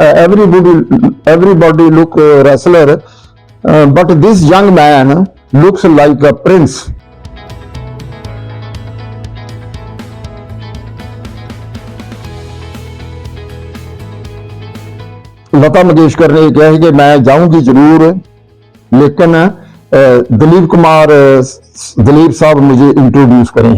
uh, everybody everybody look uh, wrestler uh, but this young man looks like a prince Lata Mangeshkar ने कहा है कि मैं जाऊँगी ज़रूर लेकिन दिलीप कुमार दिलीप साहब मुझे इंट्रोड्यूस करें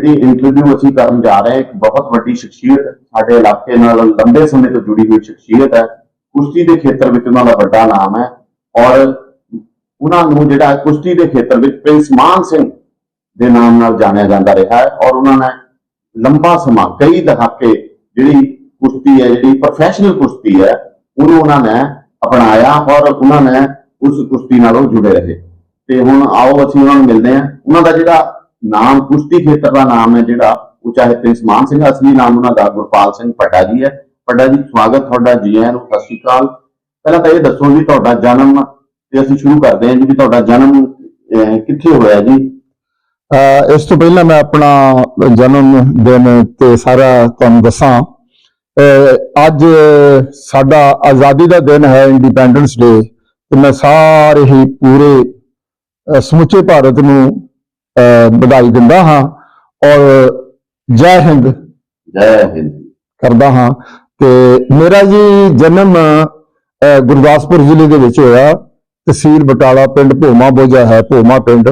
ਜਿਹੜੀ ਇੰਟਰਵਿਊ ਅਸੀਂ ਕਰਨ ਜਾ ਰਹੇ ਹਾਂ, ਇੱਕ ਬਹੁਤ ਵੱਡੀ ਸ਼ਖਸੀਅਤ ਸਾਡੇ ਇਲਾਕੇ ਨਾਲ ਲੰਬੇ ਸਮੇਂ ਤੋਂ ਜੁੜੀ ਹੋਈ ਸ਼ਖਸੀਅਤ ਹੈ। ਕੁਸ਼ਤੀ ਦੇ ਖੇਤਰ ਵਿੱਚ ਉਹਨਾਂ ਦਾ ਵੱਡਾ ਨਾਮ ਹੈ ਔਰ ਉਹਨਾਂ ਨੂੰ ਜਿਹੜਾ ਕੁਸ਼ਤੀ ਦੇ ਖੇਤਰ ਵਿੱਚ ਪ੍ਰਿੰਸ ਮਾਨ ਸਿੰਘ ਦੇ ਨਾਮ ਨਾਲ ਜਾਣਿਆ ਜਾਂਦਾ ਰਿਹਾ ਹੈ ਔਰ ਉਹਨਾਂ ਨੇ ਲੰਬਾ ਸਮਾਂ, ਕਈ ਦਹਾਕੇ ਜਿਹੜੀ ਕੁਸ਼ਤੀ ਹੈ, ਜਿਹੜੀ ਪ੍ਰੋਫੈਸ਼ਨਲ ਕੁਸ਼ਤੀ ਹੈ, ਉਹਨੂੰ ਉਹਨਾਂ ਨੇ ਅਪਣਾਇਆ ਔਰ ਉਹਨਾਂ ਨੇ ਉਸ ਕੁਸ਼ਤੀ ਨਾਲੋਂ ਜੁੜੇ ਰਹੇ। ਤੇ ਹੁਣ ਆਓ ਅਸੀਂ ਉਹਨਾਂ ਨੂੰ ਮਿਲਦੇ ਹਾਂ। ਉਹਨਾਂ ਦਾ ਜਿਹੜਾ ਨਾਮ ਕੁਸ਼ਤੀ ਖੇਤਰ ਦਾ ਨਾਮ ਹੈ ਜਿਹੜਾ ਉਹ ਚਾਹੇ ਪ੍ਰਿੰਸ ਮਾਨ ਸਿੰਘ ਅਸਲੀ ਨਾਮ ਉਹਨਾਂ ਦਾ ਗੁਰਪਾਲ ਸਿੰਘ ਪੱਟਾ ਜੀ ਹੈ। ਪੱਟਾ ਜੀ ਸਵਾਗਤ ਤੁਹਾਡਾ ਜੀ ਆਇਆਂ ਨੂੰ ਸਤਿ ਸ਼੍ਰੀ ਅਕਾਲ। ਪਹਿਲਾਂ ਤਾਂ ਇਹ ਦੱਸੋ ਜੀ ਤੁਹਾਡਾ ਜਨਮ ਤੇ ਅਸੀਂ ਸ਼ੁਰੂ ਕਰਦੇ ਹਾਂ ਜੀ ਵੀ ਤੁਹਾਡਾ ਜਨਮ ਕਿੱਥੇ ਹੋਇਆ ਜੀ? ਇਸ ਤੋਂ ਪਹਿਲਾਂ ਮੈਂ ਆਪਣਾ ਜਨਮ ਦਿਨ ਤੇ ਸਾਰਾ ਤੁਹਾਨੂੰ ਦੱਸਾਂ। ਅ, ਅੱਜ ਸਾਡਾ ਆਜ਼ਾਦੀ ਦਾ ਦਿਨ ਹੈ ਇੰਡੀਪੈਂਡੈਂਸ ਡੇ ਤੇ ਮੈਂ ਸਾਰੇ ਹੀ ਪੂਰੇ ਸਮੁੱਚੇ ਭਾਰਤ ਨੂੰ ਵਧਾਈ ਦਿੰਦਾ ਹਾਂ ਔਰ ਜੈ ਹਿੰਦ ਜੈ ਹਿੰਦ। ਕਰਦਾ ਹਾਂ ਤੇ ਮੇਰਾ ਜੀ ਜਨਮ ਗੁਰਦਾਸਪੁਰ ਜ਼ਿਲ੍ਹੇ ਦੇ ਵਿੱਚ ਹੋਇਆ। ਤਹਿਸੀਲ ਬਟਾਲਾ ਪਿੰਡ ਭੋਮਾ ਬੋਝਾ ਹੈ ਭੋਮਾ ਪਿੰਡ।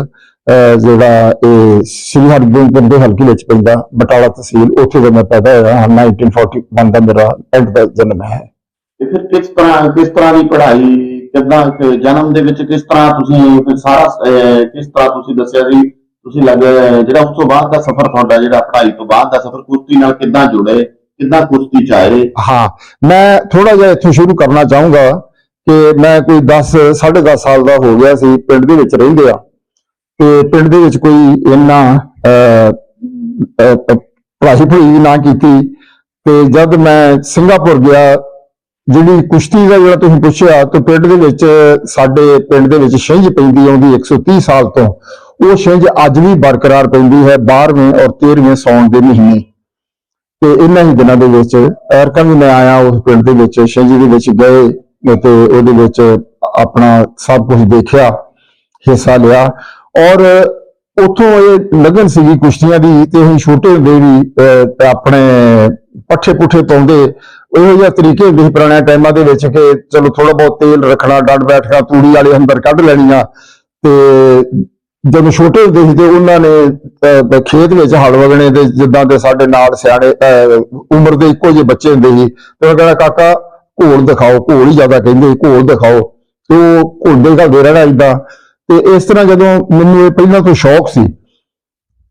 ਜਿਹੜਾ ਇਹ ਸ੍ਰੀ ਹਰਗੋਬਿੰਦਪੁਰ ਦੇ ਹਲਕੇ ਵਿੱਚ ਪੈਂਦਾ ਬਟਾਲਾ ਤਹਿਸੀਲ ਉੱਥੇ ਦਾ ਮੈਂ ਪੈਦਾ ਹੋਇਆ ਹਾਂ 1941 ਦਾ ਮੇਰਾ ਐਂਡ ਦਾ ਜਨਮ ਹੈ। ਤੇ ਫਿਰ ਕਿਸ ਤਰ੍ਹਾਂ ਕਿਸ ਤਰ੍ਹਾਂ ਦੀ ਪੜ੍ਹਾਈ ਕਿੱਦਾਂ ਜਨਮ ਦੇ ਵਿੱਚ ਕਿਸ ਤਰ੍ਹਾਂ ਤੁਸੀਂ ਫਿਰ ਸਾਰਾ ਕਿਸ ਤਰ੍ਹਾਂ ਤੁਸੀਂ ਦੱਸਿਆ ਸੀ? ਤੁਸੀਂ ਲੱਗ ਜਿਹੜਾ ਉਸ ਤੋਂ ਬਾਅਦ ਦਾ ਸਫ਼ਰ ਤੁਹਾਡਾ, ਜਿਹੜਾ ਪੜ੍ਹਾਈ ਤੋਂ ਬਾਅਦ ਦਾ ਸਫ਼ਰ ਕੁਸ਼ਤੀ ਨਾਲ ਕਿੱਦਾਂ ਜੁੜੇ, ਕਿੱਦਾਂ ਕੁਸ਼ਤੀ ਚ ਆਏ ਹਾਂ, ਮੈਂ ਥੋੜਾ ਜਿਹਾ ਇੱਥੋਂ ਸ਼ੁਰੂ ਕਰਨਾ ਚਾਹੂੰਗਾ ਕਿ ਮੈਂ ਕੋਈ 10 10.5 ਸਾਲ ਦਾ ਹੋ ਗਿਆ ਸੀ, ਪਿੰਡ ਦੇ ਵਿੱਚ ਰਹਿੰਦੇ ਆ। ਤੇ ਪਿੰਡ ਦੇ ਵਿੱਚ ਕੋਈ ਇੰਨਾ ਪੜ੍ਹਾਈ ਪੜ੍ਹਾਈ ਨਾ ਕੀਤੀ। ਤੇ ਜਦ ਮੈਂ ਸਿੰਗਾਪੁਰ ਗਿਆ, ਜਿਹੜੀ ਕੁਸ਼ਤੀ ਦਾ ਜਿਹੜਾ ਤੁਸੀਂ ਪੁੱਛਿਆ, ਤੇ ਪਿੰਡ ਦੇ ਵਿੱਚ, ਸਾਡੇ ਪਿੰਡ ਦੇ ਵਿੱਚ ਸਹਿਜ ਪੈਂਦੀ ਆਉਂਦੀ 130 ਸਾਲ ਤੋਂ। ਉਹ ਛਿੰਝ ਅੱਜ ਵੀ ਬਰਕਰਾਰ ਪੈਂਦੀ ਹੈ 12ਵੇਂ ਔਰ 13ਵੇਂ ਸੌਣ ਦੇ ਮਹੀਨੇ। ਤੇ ਇਹਨਾਂ ਹੀ ਦਿਨਾਂ ਦੇ ਵਿੱਚ ਐਰਕਾ ਵੀ ਮੈਂ ਆਇਆ ਉਸ ਪਿੰਡ ਦੇ ਵਿੱਚ ਛਿੰਝ ਦੇ ਵਿੱਚ ਗਏ ਤੇ ਉਹਦੇ ਵਿੱਚ ਆਪਣਾ ਸਭ ਕੁਝ ਦੇਖਿਆ ਹਿੱਸਾ ਲਿਆ। ਔਰ ਉਥੋਂ ਇਹ ਲਗਨ ਸੀਗੀ ਕੁਸ਼ਤੀਆਂ ਦੀ ਤੇ ਅਸੀਂ ਛੋਟੇ ਹੁੰਦੇ ਵੀ ਅਹ, ਆਪਣੇ ਪੱਠੇ ਪੁੱਠੇ ਪਾਉਂਦੇ ਇਹੋ ਜਿਹਾ ਤਰੀਕੇ ਹੁੰਦੇ ਸੀ ਪੁਰਾਣੇ ਟਾਈਮਾਂ ਦੇ ਵਿੱਚ ਕਿ ਚਲੋ ਥੋੜਾ ਬਹੁਤ ਤੇਲ ਰੱਖਣਾ ਡੱਡ ਬੈਠਣਾ ਤੂੜੀ ਵਾਲੇ ਅੰਦਰ ਕੱਢ ਲੈਣੀਆਂ ਤੇ ਜਦੋਂ ਛੋਟੇ ਹੁੰਦੇ ਸੀ ਤੇ ਉਹਨਾਂ ਨੇ ਖੇਤ ਵਿੱਚ ਹਲ ਵਗਣੇ ਤੇ ਜਿੱਦਾਂ ਦੇ ਸਾਡੇ ਨਾਲ ਸਿਆਣੇ ਅਹ, ਉਮਰ ਦੇ ਇੱਕੋ ਜਿਹੇ ਬੱਚੇ ਹੁੰਦੇ ਸੀ ਤੇ ਉਹ ਕਹਿੰਦਾ ਕਾਕਾ ਘੋਲ ਦਿਖਾਓ ਘੋਲ ਹੀ ਜ਼ਿਆਦਾ ਕਹਿੰਦੇ ਘੋਲ ਦਿਖਾਓ। ਤੇ ਉਹ ਘੋਲਦੇ ਘਾਲਦੇ ਰਹਿਣਾ ਏਦਾਂ। ਤੇ ਇਸ ਤਰ੍ਹਾਂ ਜਦੋਂ ਮੈਨੂੰ ਇਹ ਪਹਿਲਾਂ ਤੋਂ ਸ਼ੌਕ ਸੀ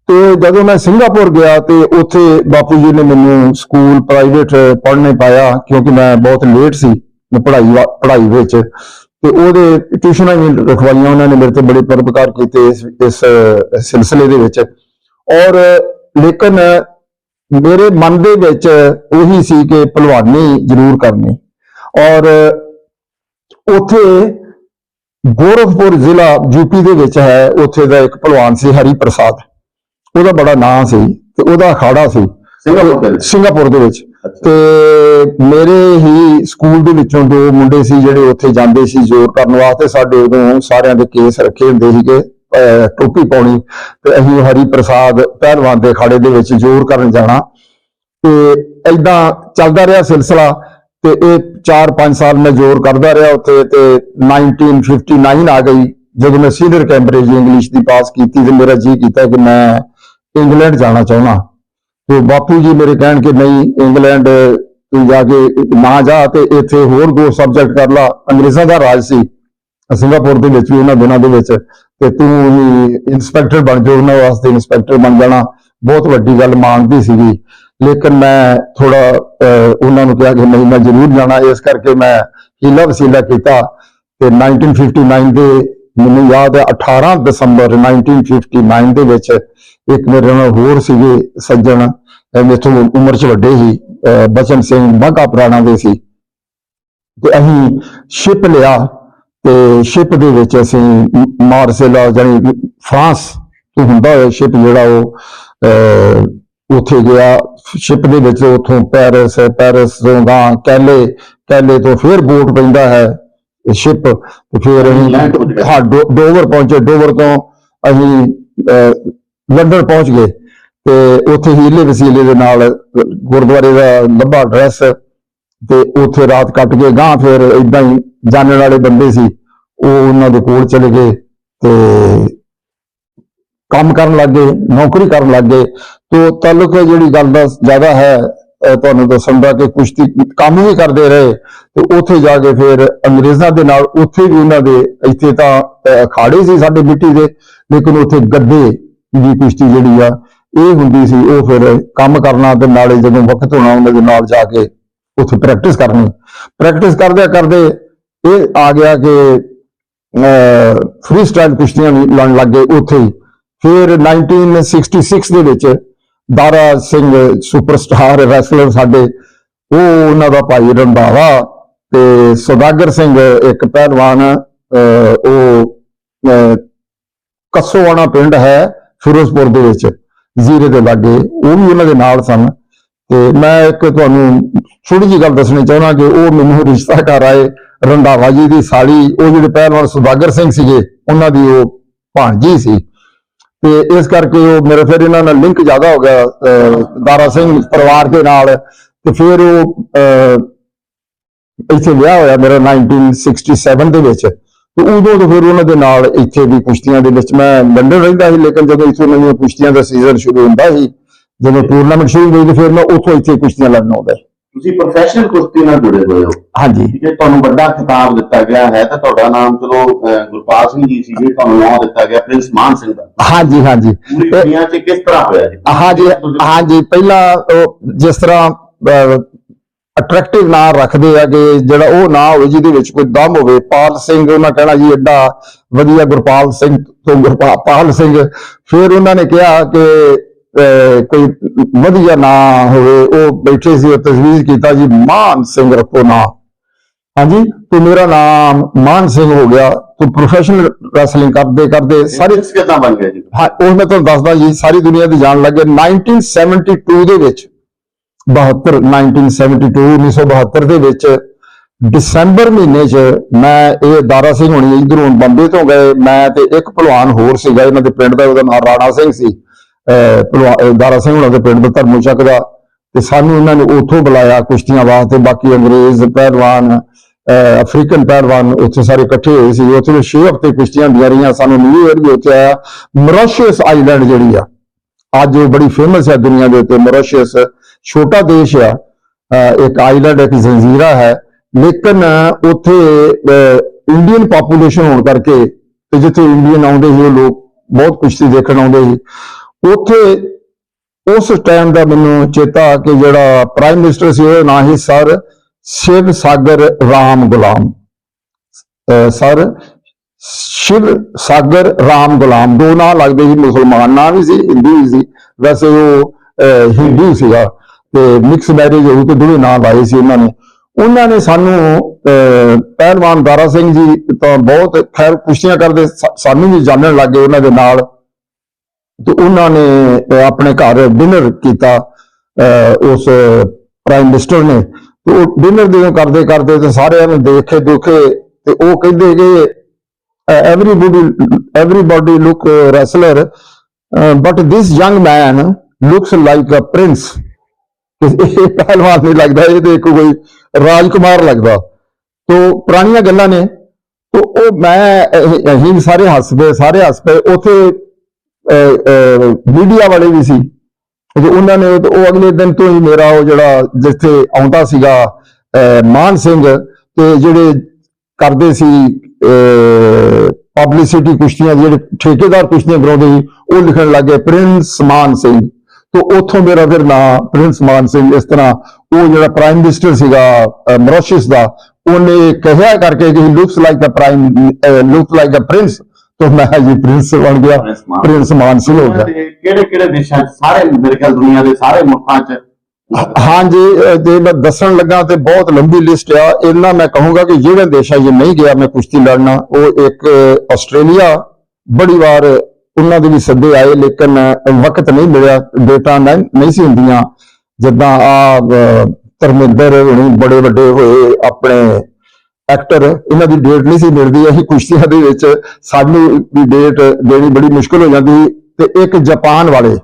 ਤੇ ਜਦੋਂ ਮੈਂ ਸਿੰਗਾਪੁਰ ਗਿਆ ਤੇ ਉੱਥੇ ਬਾਪੂ ਜੀ ਨੇ ਮੈਨੂੰ ਸਕੂਲ ਪ੍ਰਾਈਵੇਟ ਪੜ੍ਹਨੇ ਪਾਇਆ ਕਿਉਂਕਿ ਮੈਂ ਬਹੁਤ ਲੇਟ ਸੀ ਪੜ੍ਹਾਈ ਪੜ੍ਹਾਈ ਵਿੱਚ। ਤੇ ਉਹਦੇ ਟਿਊਸ਼ਨਾਂ ਵੀ ਰਖਵਾਈਆਂ ਉਹਨਾਂ ਨੇ ਮੇਰੇ ਤੇ ਬੜੇ ਪਰਉਪਕਾਰ ਕੀਤੇ ਇਸ ਇਸ ਸਿਲਸਿਲੇ ਦੇ ਵਿੱਚ। ਔਰ ਲੇਕਿਨ ਮੇਰੇ ਮਨ ਦੇ ਵਿੱਚ ਉਹੀ ਸੀ ਕਿ ਭਲਵਾਨੀ ਜ਼ਰੂਰ ਕਰਨੀ। ਔਰ ਉੱਥੇ ਗੋਰਖਪੁਰ ਜ਼ਿਲ੍ਹਾ ਯੂਪੀ ਦੇ ਵਿੱਚ ਹੈ ਉੱਥੇ ਦਾ ਇੱਕ ਭਲਵਾਨ ਸੀ ਹਰੀ ਪ੍ਰਸਾਦ ਉਹਦਾ ਬੜਾ ਨਾਂ ਸੀ ਤੇ ਉਹਦਾ ਅਖਾੜਾ ਸੀ। ਸਿੰਗਾਪੁਰ ਦੇ ਵਿੱਚ? ਤੇ ਮੇਰੇ ਹੀ ਸਕੂਲ ਦੇ ਵਿੱਚੋਂ ਦੋ ਮੁੰਡੇ ਸੀ ਜਿਹੜੇ ਉੱਥੇ ਜਾਂਦੇ ਸੀ ਜ਼ੋਰ ਕਰਨ ਵਾਸਤੇ। ਸਾਡੇ ਉਦੋਂ ਸਾਰਿਆਂ ਦੇ ਕੇਸ ਰੱਖੇ ਹੁੰਦੇ ਸੀਗੇ, ਅਹ, ਟੋਪੀ ਪਾਉਣੀ ਤੇ ਅਸੀਂ ਹਰੀ ਪ੍ਰਸਾਦ ਪਹਿਲਵਾਨ ਦੇ ਅਖਾੜੇ ਦੇ ਵਿੱਚ ਜ਼ੋਰ ਕਰਨ ਜਾਣਾ। ਤੇ ਐਦਾਂ ਚੱਲਦਾ ਰਿਹਾ ਸਿਲਸਿਲਾ ਤੇ ਇਹ 4-5 ਸਾਲ ਮੈਂ ਜ਼ੋਰ ਕਰਦਾ ਰਿਹਾ ਉੱਥੇ ਤੇ 1959 ਆ ਗਈ। ਜਦੋਂ ਮੈਂ ਸੀਨੀਅਰ ਕੈਂਬਰਿਜ ਇੰਗਲਿਸ਼ ਦੀ ਪਾਸ ਕੀਤੀ ਤੇ ਮੇਰਾ ਜੀ ਕੀਤਾ ਕਿ ਮੈਂ ਇੰਗਲੈਂਡ ਜਾਣਾ ਚਾਹੁੰਦਾ। ਤੇ ਬਾਪੂ ਜੀ ਮੇਰੇ ਕਹਿਣ ਕਿ ਨਹੀਂ, ਇੰਗਲੈਂਡ, ਤੂੰ ਜਾ ਕੇ ਨਾ ਜਾ ਤੇ ਇੱਥੇ ਹੋਰ ਦੋ ਸਬਜੈਕਟ ਕਰ ਲਾ। ਅੰਗਰੇਜ਼ਾਂ ਦਾ ਰਾਜ ਸੀ, ਸਿੰਗਾਪੁਰ ਦੇ ਵਿੱਚ ਵੀ ਉਹਨਾਂ ਦਿਨਾਂ ਦੇ ਵਿੱਚ। ਤੇ ਤੂੰ ਵੀ ਇਨਸਪੈਕਟਰ ਬਣ ਜਾ ਉਹਨਾਂ ਵਾਸਤੇ ਇਨਸਪੈਕਟਰ ਬਣ ਜਾਣਾ। ਬਹੁਤ ਵੱਡੀ ਗੱਲ ਮੰਨਦੀ ਸੀਗੀ। ਲੇਕਿਨ ਮੈਂ ਥੋੜਾ ਉਹਨਾਂ ਨੂੰ ਕਿਹਾ ਕਿ ਨਹੀਂ, ਮੈਂ ਜ਼ਰੂਰ ਜਾਣਾ। ਇਸ ਕਰਕੇ ਮੈਂ ਹੀਲਾ ਵਸੀਲਾ ਕੀਤਾ। ਤੇ 1959 ਦੇ ਮੈਨੂੰ ਯਾਦ ਹੈ 18 ਦਸੰਬਰ 1959 ਦੇ ਵਿੱਚ ਇੱਕ ਮੇਰੇ ਨਾਲ ਹੋਰ ਸੀਗੇ ਸੱਜਣ ਅਹ ਉਮਰ 'ਚ ਵੱਡੇ ਸੀ ਅਹ ਬਚਨ ਸਿੰਘ ਬਾਘਾ ਪੁਰਾਣਾ ਦੇ ਸੀ। ਤੇ ਅਸੀਂ ਸ਼ਿਪ ਲਿਆ ਤੇ ਸ਼ਿਪ ਦੇ ਵਿੱਚ ਅਸੀਂ ਮਾਰਸੇਲਾ ਜਾਨੀ ਫਰਾਂਸ ਤੋਂ ਹੁੰਦਾ ਹੋਇਆ ਸ਼ਿਪ ਜਿਹੜਾ ਉਹ ਅਹ, ਉੱਥੇ ਗਿਆ। ਸ਼ਿਪ ਦੇ ਵਿੱਚ ਉੱਥੋਂ ਪੈਰਿਸ ਪੈਰਿਸ ਤੋਂ ਗਾਂ ਕੈਲੇ ਕੈਲੇ ਤੋਂ ਫਿਰ ਬੋਟ ਪੈਂਦਾ ਹੈ। ਸ਼ਿਪ ਤੇ ਫਿਰ ਅਸੀਂ। ਹਾਂ ਡੋਵਰ ਪਹੁੰਚੇ ਡੋਵਰ ਤੋਂ ਅਸੀਂ ਲੰਡਨ ਪਹੁੰਚ ਗਏ ਤੇ ਉੱਥੇ ਹੀਲੇ ਵਸੀਲੇ ਦੇ ਨਾਲ ਗੁਰਦੁਆਰੇ ਦਾ ਲੱਭਾ ਐਡਰੈਸ ਤੇ ਉੱਥੇ ਰਾਤ ਕੱਟ ਕੇ ਗਾਂ ਫਿਰ ਇਦਾਂ ਹੀ ਜਾਣਨ ਵਾਲੇ ਬੰਦੇ ਸੀ ਉਹ ਉਹਨਾਂ ਦੇ ਕੋਲ ਚਲੇ ਗਏ ਤੇ ਕੰਮ ਕਰਨ ਲੱਗੇ ਨੌਕਰੀ ਕਰਨ ਲੱਗੇ ਤੋਂ ਤਾਲੁਕ ਜਿਹੜੀ ਗੱਲ ਦਾ ਜ਼ਿਆਦਾ ਹੈ ਤੁਹਾਨੂੰ ਦੱਸਣ ਦਾ ਕਿ ਕੁਸ਼ਤੀ ਕੰਮ ਵੀ ਕਰਦੇ ਰਹੇ ਤੇ ਉੱਥੇ ਜਾ ਕੇ ਫਿਰ ਅੰਗਰੇਜ਼ਾਂ ਦੇ ਨਾਲ ਉੱਥੇ ਵੀ ਉਹਨਾਂ ਦੇ ਇੱਥੇ ਤਾਂ ਅਹ, ਅਖਾੜੇ ਸੀ ਸਾਡੇ ਮਿੱਟੀ ਦੇ ਲੇਕਿਨ ਉੱਥੇ ਗੱਦੇ ਦੀ ਕੁਸ਼ਤੀ ਜਿਹੜੀ ਆ ਇਹ ਹੁੰਦੀ ਸੀ ਉਹ ਫਿਰ ਕੰਮ ਕਰਨਾ ਤੇ ਨਾਲੇ ਜਦੋਂ ਵਕਤ ਹੋਣਾ ਉਹਨਾਂ ਦੇ ਨਾਲ ਜਾ ਕੇ ਉੱਥੇ ਪ੍ਰੈਕਟਿਸ ਕਰਨੀ। ਪ੍ਰੈਕਟਿਸ ਕਰਦੇ ਕਰਦੇ ਇਹ ਆ ਗਿਆ ਕਿ ਫ੍ਰੀ ਸਟਾਈਲ ਕੁਸ਼ਤੀਆਂ ਵੀ ਲੜਨ ਲੱਗੇ ਉੱਥੇ। ਹੀ ਫਿਰ 1966 ਦੇ ਵਿੱਚ ਦਾਰਾ ਸਿੰਘ ਸੁਪਰਸਟਾਰ ਰੈਸਲਰ ਸਾਡੇ ਉਹ ਉਹਨਾਂ ਦਾ ਭਾਈ ਰੰਧਾਵਾ ਤੇ ਸੁਦਾਗਰ ਸਿੰਘ ਇੱਕ ਪਹਿਲਵਾਨ ਅਹ, ਉਹ ਅਹ, ਕੱਸੋਵਾਣਾ ਪਿੰਡ ਹੈ ਫਿਰੋਜ਼ਪੁਰ ਦੇ ਵਿੱਚ ਜ਼ੀਰੇ ਦੇ ਲਾਗੇ ਉਹ ਵੀ ਉਹਨਾਂ ਦੇ ਨਾਲ ਸਨ। ਤੇ ਮੈਂ ਇੱਕ ਤੁਹਾਨੂੰ ਛੋਟੀ ਜਿਹੀ ਗੱਲ ਦੱਸਣੀ ਚਾਹੁੰਦਾ ਕਿ ਉਹ ਮੈਨੂੰ ਰਿਸ਼ਤਾ ਕਰ ਆਏ ਰੰਧਾਵਾ ਜੀ ਦੀ ਸਾਲੀ ਉਹ ਜਿਹੜੇ ਪਹਿਲਵਾਨ ਸੁਦਾਗਰ ਸਿੰਘ ਸੀਗੇ ਉਹਨਾਂ ਦੀ ਉਹ ਭਾਣਜੀ ਸੀ। ਤੇ ਇਸ ਕਰਕੇ ਉਹ ਮੇਰੇ ਫਿਰ ਇਹਨਾਂ ਨਾਲ ਲਿੰਕ ਜ਼ਿਆਦਾ ਹੋ ਗਿਆ ਦਾਰਾ ਸਿੰਘ ਪਰਿਵਾਰ ਦੇ ਨਾਲ, ਤੇ ਫਿਰ ਉਹ ਇੱਥੇ ਵਿਆਹ ਹੋਇਆ ਮੇਰਾ 1967 ਦੇ ਵਿੱਚ ਤੇ ਉਦੋਂ ਤੋਂ ਫਿਰ ਉਹਨਾਂ ਦੇ ਨਾਲ ਇੱਥੇ ਵੀ ਕੁਸ਼ਤੀਆਂ ਦੇ ਵਿੱਚ ਮੈਂ ਲੰਡਨ ਰਹਿੰਦਾ ਸੀ, ਲੇਕਿਨ ਜਦੋਂ ਇੱਥੇ ਨਵੀਆਂ ਕੁਸ਼ਤੀਆਂ ਦਾ ਸੀਜ਼ਨ ਸ਼ੁਰੂ ਹੁੰਦਾ ਸੀ, ਜਦੋਂ ਟੂਰਨਾਮੈਂਟ ਸ਼ੁਰੂ ਹੋਈ ਤੇ ਫਿਰ ਮੈਂ ਉੱਥੋਂ ਇੱਥੇ ਕੁਸ਼ਤੀਆਂ ਲੜਨ ਆਉਂਦਾ ਸੀ। ਤੁਸੀਂ ਪ੍ਰੋਫੈਸ਼ਨਲ ਕੁਸ਼ਤੀ ਨਾਲ ਜੁੜੇ ਹੋਏ ਹੋ। ਹਾਂਜੀ। ਹੈ ਤੁਹਾਨੂੰ ਵੱਡਾ ਖਿਤਾਬ ਦਿੱਤਾ ਗਿਆ ਹੈ ਤਾਂ ਤੁਹਾਡਾ ਨਾਮ ਚਲੋ ਅਹ, ਗੁਰਪਾਲ ਸਿੰਘ ਜੀ ਸੀਗੇ ਤੁਹਾਨੂੰ ਨਾਮ ਦਿੱਤਾ ਗਿਆ ਪ੍ਰਿੰਸ ਮਾਨ ਸਿੰਘ ਦਾ। ਹਾਂਜੀ ਹਾਂਜੀ। ਪੂਰੀ ਦੁਨੀਆ 'ਚ ਕਿਸ ਤਰ੍ਹਾਂ ਹੋਇਆ ਜੀ? ਹਾਂਜੀ ਹਾਂਜੀ ਪਹਿਲਾਂ ਉਹ ਜਿਸ ਤਰ੍ਹਾਂ ਅਟਰੈਕਟਿਵ ਨਾਂ ਰੱਖਦੇ ਆ ਕਿ ਜਿਹੜਾ ਉਹ ਨਾਂ ਹੋਵੇ ਜਿਹਦੇ ਵਿੱਚ ਕੋਈ ਦਮ ਹੋਵੇ ਪਾਲ ਸਿੰਘ ਉਹਨਾਂ ਕਹਿਣਾ ਜੀ ਐਡਾ ਵਧੀਆ ਗੁਰਪਾਲ ਸਿੰਘ ਤੋਂ ਗੁਰਪਾ- ਪਾਲ ਸਿੰਘ। ਫਿਰ ਉਹਨਾਂ ਨੇ ਕਿਹਾ ਕਿ ਕੋਈ ਵਧੀਆ ਨਾਂ ਹੋਵੇ ਉਹ ਬੈਠੇ ਸੀ ਉਹ ਤਜਵੀਜ਼ ਕੀਤਾ ਜੀ ਮਾਨ ਸਿੰਘ ਰੱਖੋ ਨਾਂ। ਹਾਂਜੀ ਤੇ ਮੇਰਾ ਨਾਮ ਮਾਨ ਸਿੰਘ ਹੋ ਗਿਆ। ਤੇ ਪ੍ਰੋਫੈਸ਼ਨਲ ਰੈਸਲਿੰਗ ਕਰਦੇ ਕਰਦੇ ਸਾਰੇ ਕਿਦਾਂ ਬਣ ਗਿਆ ਜੀ? ਹਾਂ ਉਹ ਮੈਂ ਤੁਹਾਨੂੰ ਦੱਸਦਾ ਜੀ ਸਾਰੀ ਦੁਨੀਆ ਦੀ ਜਾਣ ਲੱਗੇ 1972 ਦੇ ਵਿੱਚ 72 1972 1972 ਦੇ ਵਿੱਚ ਦਸੰਬਰ ਮਹੀਨੇ 'ਚ ਮੈਂ ਇਹ ਦਾਰਾ ਸਿੰਘ ਹੋਣੀ ਇਧਰੋਂ ਬੰਬੇ ਤੋਂ ਗਏ। ਮੈਂ ਤੇ ਇੱਕ ਪਹਿਲਵਾਨ ਹੋਰ ਸੀਗਾ ਇਹਨਾਂ ਦੇ ਪਿੰਡ ਦਾ ਉਹਦਾ ਨਾਮ ਰਾਣਾ ਸਿੰਘ ਸੀ। ਦਾਰਾ ਸਿੰਘ ਹੋਣਾ ਦੇ ਪਿੰਡ ਦਾ ਧਰਮੂ ਚੱਕ ਦਾ, ਤੇ ਸਾਨੂੰ ਇਹਨਾਂ ਨੇ ਉੱਥੋਂ ਬੁਲਾਇਆ ਕੁਸ਼ਤੀਆਂ ਵਾਸਤੇ, ਬਾਕੀ ਅੰਗਰੇਜ਼ ਪਹਿਲਵਾਨ ਅਫਰੀਕਨ ਪਹਿਲਵਾਨ ਉੱਥੇ ਸਾਰੇ ਇਕੱਠੇ ਹੋਏ ਸੀ, ਉੱਥੇ ਵੀ 6 ਹਫ਼ਤੇ ਕੁਸ਼ਤੀਆਂ ਹੁੰਦੀਆਂ ਰਹੀਆਂ, ਸਾਨੂੰ ਨਿਊ ਈਅਰ ਵੀ ਉੱਥੇ ਆਇਆ, ਮੌਰੀਸ਼ੀਅਸ ਆਈਲੈਂਡ ਜਿਹੜੀ ਆ, ਅੱਜ ਉਹ ਬੜੀ ਫੇਮਸ ਹੈ ਦੁਨੀਆ ਦੇ ਉੱਤੇ, ਮੌਰੀਸ਼ੀਅਸ ਛੋਟਾ ਦੇਸ਼ ਆ ਇੱਕ ਆਈਲੈਂਡ, ਇੱਕ ਜ਼ੰਜੀਰਾ ਹੈ, ਲੇਕਿਨ ਉੱਥੇ ਇੰਡੀਅਨ ਪੋਪੂਲੇਸ਼ਨ ਹੋਣ ਕਰਕੇ, ਤੇ ਜਿੱਥੇ ਇੰਡੀਅਨ ਆਉਂਦੇ ਸੀ, ਉਹ ਲੋਕ ਬਹੁਤ ਕੁਸ਼ਤੀ ਦੇਖਣ ਆਉਂਦੇ ਸੀ। ਉੱਥੇ ਉਸ ਟਾਈਮ ਦਾ ਮੈਨੂੰ ਚੇਤਾ ਕਿ ਜਿਹੜਾ ਪ੍ਰਾਈਮ ਮਿਨਿਸਟਰ ਸੀ ਉਹਦਾ ਨਾਂ ਸੀ ਸਰ ਸ਼ਿਵ ਸਾਗਰ ਰਾਮ ਗੁਲਾਮ ਅਹ ਸਰ ਸ਼ਿਵ ਸਾਗਰ ਰਾਮ ਗੁਲਾਮ। ਦੋ ਨਾਂ ਲੱਗਦੇ ਸੀ ਮੁਸਲਮਾਨ ਨਾਂ ਵੀ ਸੀ ਹਿੰਦੂ ਵੀ ਸੀ। ਵੈਸੇ ਉਹ ਅਹ, ਹਿੰਦੂ ਸੀਗਾ ਤੇ ਮਿਕਸ ਮੈਰਿਜ ਹੋਈ ਤੇ ਦੋਵੇਂ ਨਾਂ ਲਾਏ ਸੀ ਉਹਨਾਂ ਨੇ। ਉਹਨਾਂ ਨੇ ਸਾਨੂੰ ਅਹ, ਪਹਿਲਵਾਨ ਦਾਰਾ ਸਿੰਘ ਜੀ ਤਾਂ ਬਹੁਤ ਖੈਰ ਕੁਸ਼ਤੀਆਂ ਕਰਦੇ ਸਾਨੂੰ ਵੀ ਜਾਣਨ ਲੱਗੇ ਉਹਨਾਂ ਦੇ ਨਾਲ। ਤੇ ਉਹਨਾਂ ਨੇ ਆਪਣੇ ਘਰ ਡਿਨਰ ਕੀਤਾ ਅਹ, ਉਸ ਪ੍ਰਾਈਮ ਮਿਨਿਸਟਰ ਨੇ। ਤੇ ਉਹ ਡਿਨਰ ਦੇ ਕਰਦੇ ਕਰਦੇ ਤੇ ਸਾਰਿਆਂ ਨੂੰ ਦੇਖੇ ਦੁਖੇ ਤੇ ਉਹ ਕਹਿੰਦੇ ਕਿ everybody everybody look uh, wrestler uh, but this young man looks like ਇਹ ਪਹਿਲਵਾਨ ਨਹੀਂ ਲੱਗਦਾ ਇਹ ਤੇ ਇੱਕ ਕੋਈ ਰਾਜਕੁਮਾਰ ਲੱਗਦਾ। ਤੋ ਪੁਰਾਣੀਆਂ ਗੱਲਾਂ ਨੇ। ਤੋ ਉਹ ਮੈਂ ਅਸੀਂ ਵੀ ਸਾਰੇ ਹੱਸ ਪਏ ਸਾਰੇ ਹੱਸ ਪਏ ਉਥੇ ਮੀਡੀਆ ਵਾਲੇ ਵੀ ਸੀ। ਤੇ ਉਹਨਾਂ ਨੇ ਉਹ ਅਗਲੇ ਦਿਨ ਤੋਂ ਹੀ ਮੇਰਾ ਉਹ ਜਿਹੜਾ ਜਿੱਥੇ ਆਉਂਦਾ ਸੀਗਾ ਮਾਨ ਸਿੰਘ, ਤੇ ਜਿਹੜੇ ਕਰਦੇ ਸੀ ਪਬਲਿਸਿਟੀ ਕੁਸ਼ਤੀਆਂ, ਜਿਹੜੇ ਠੇਕੇਦਾਰ ਕੁਸ਼ਤੀਆਂ ਕਰਾਉਂਦੇ ਸੀ, ਉਹ ਲਿਖਣ ਲੱਗੇ ਪ੍ਰਿੰਸ ਮਾਨ ਸਿੰਘ। ਤੋਂ ਉੱਥੋਂ ਮੇਰਾ ਫਿਰ ਨਾਂ ਪ੍ਰਿੰਸ ਮਾਨ ਸਿੰਘ, ਇਸ ਤਰ੍ਹਾਂ ਉਹ ਜਿਹੜਾ ਪ੍ਰਾਈਮ ਮਿਨਿਸਟਰ ਸੀਗਾ ਮੌਰੀਸ਼ੀਅਸ ਦਾ, ਉਹਨੇ ਕਹਿਆ ਕਰਕੇ ਕਿ looks like a prime looks like a prince ਤੋਂ ਮੈਂ ਜੀ ਪ੍ਰਿੰਸ ਬਣ ਗਿਆ ਪ੍ਰਿੰਸ ਮਾਨ। ਸਿੰਘ ਹੋ ਗਿਆ। ਕਿਹੜੇ ਕਿਹੜੇ ਦੇਸ਼ਾਂ 'ਚ ਸਾਰੇ ਮੇਰੇ ਖਿਆਲ ਦੁਨੀਆ ਦੇ ਸਾਰੇ ਮੁਲਕਾਂ 'ਚ? ਹਾਂਜੀ ਜੇ ਮੈਂ ਦੱਸਣ ਲੱਗਾ ਤੇ ਬਹੁਤ ਲੰਬੀ ਲਿਸਟ ਆ। ਇਹਨਾਂ ਮੈਂ ਕਹੂੰਗਾ ਕਿ ਜਿਹੜੇ ਦੇਸ਼ਾਂ 'ਚ ਨਹੀਂ ਗਿਆ ਮੈਂ ਕੁਸ਼ਤੀ ਲੜਨਾ ਉਹ ਇੱਕ ਆਸਟ੍ਰੇਲੀਆ। ਬੜੀ ਵਾਰ ਉਹਨਾਂ ਦੇ ਵੀ ਸੱਦੇ ਆਏ ਲੇਕਿਨ ਵਕਤ ਨਹੀਂ ਮਿਲਿਆ। ਡੇਟਾ ਨਹੀਂ ਨਹੀਂ ਸੀ ਹੁੰਦੀਆਂ। ਜਿੱਦਾਂ ਆ ਧਰਮਿੰਦਰ ਹੁਣੀ ਬੜੇ ਵੱਡੇ ਹੋਏ ਆਪਣੇ ਐਕਟਰ ਇਹਨਾਂ ਦੀ ਡੇਟ ਨਹੀਂ ਸੀ ਮਿਲਦੀ, ਅਸੀਂ ਕੁਸ਼ਤੀਆਂ ਦੇ ਵਿੱਚ ਸਾਨੂੰ ਵੀ ਡੇਟ ਦੇਣੀ ਬੜੀ ਮੁਸ਼ਕਲ ਹੋ ਜਾਂਦੀ ਸੀ। ਤੇ ਇੱਕ ਜਾਪਾਨ ਵਾਲੇ,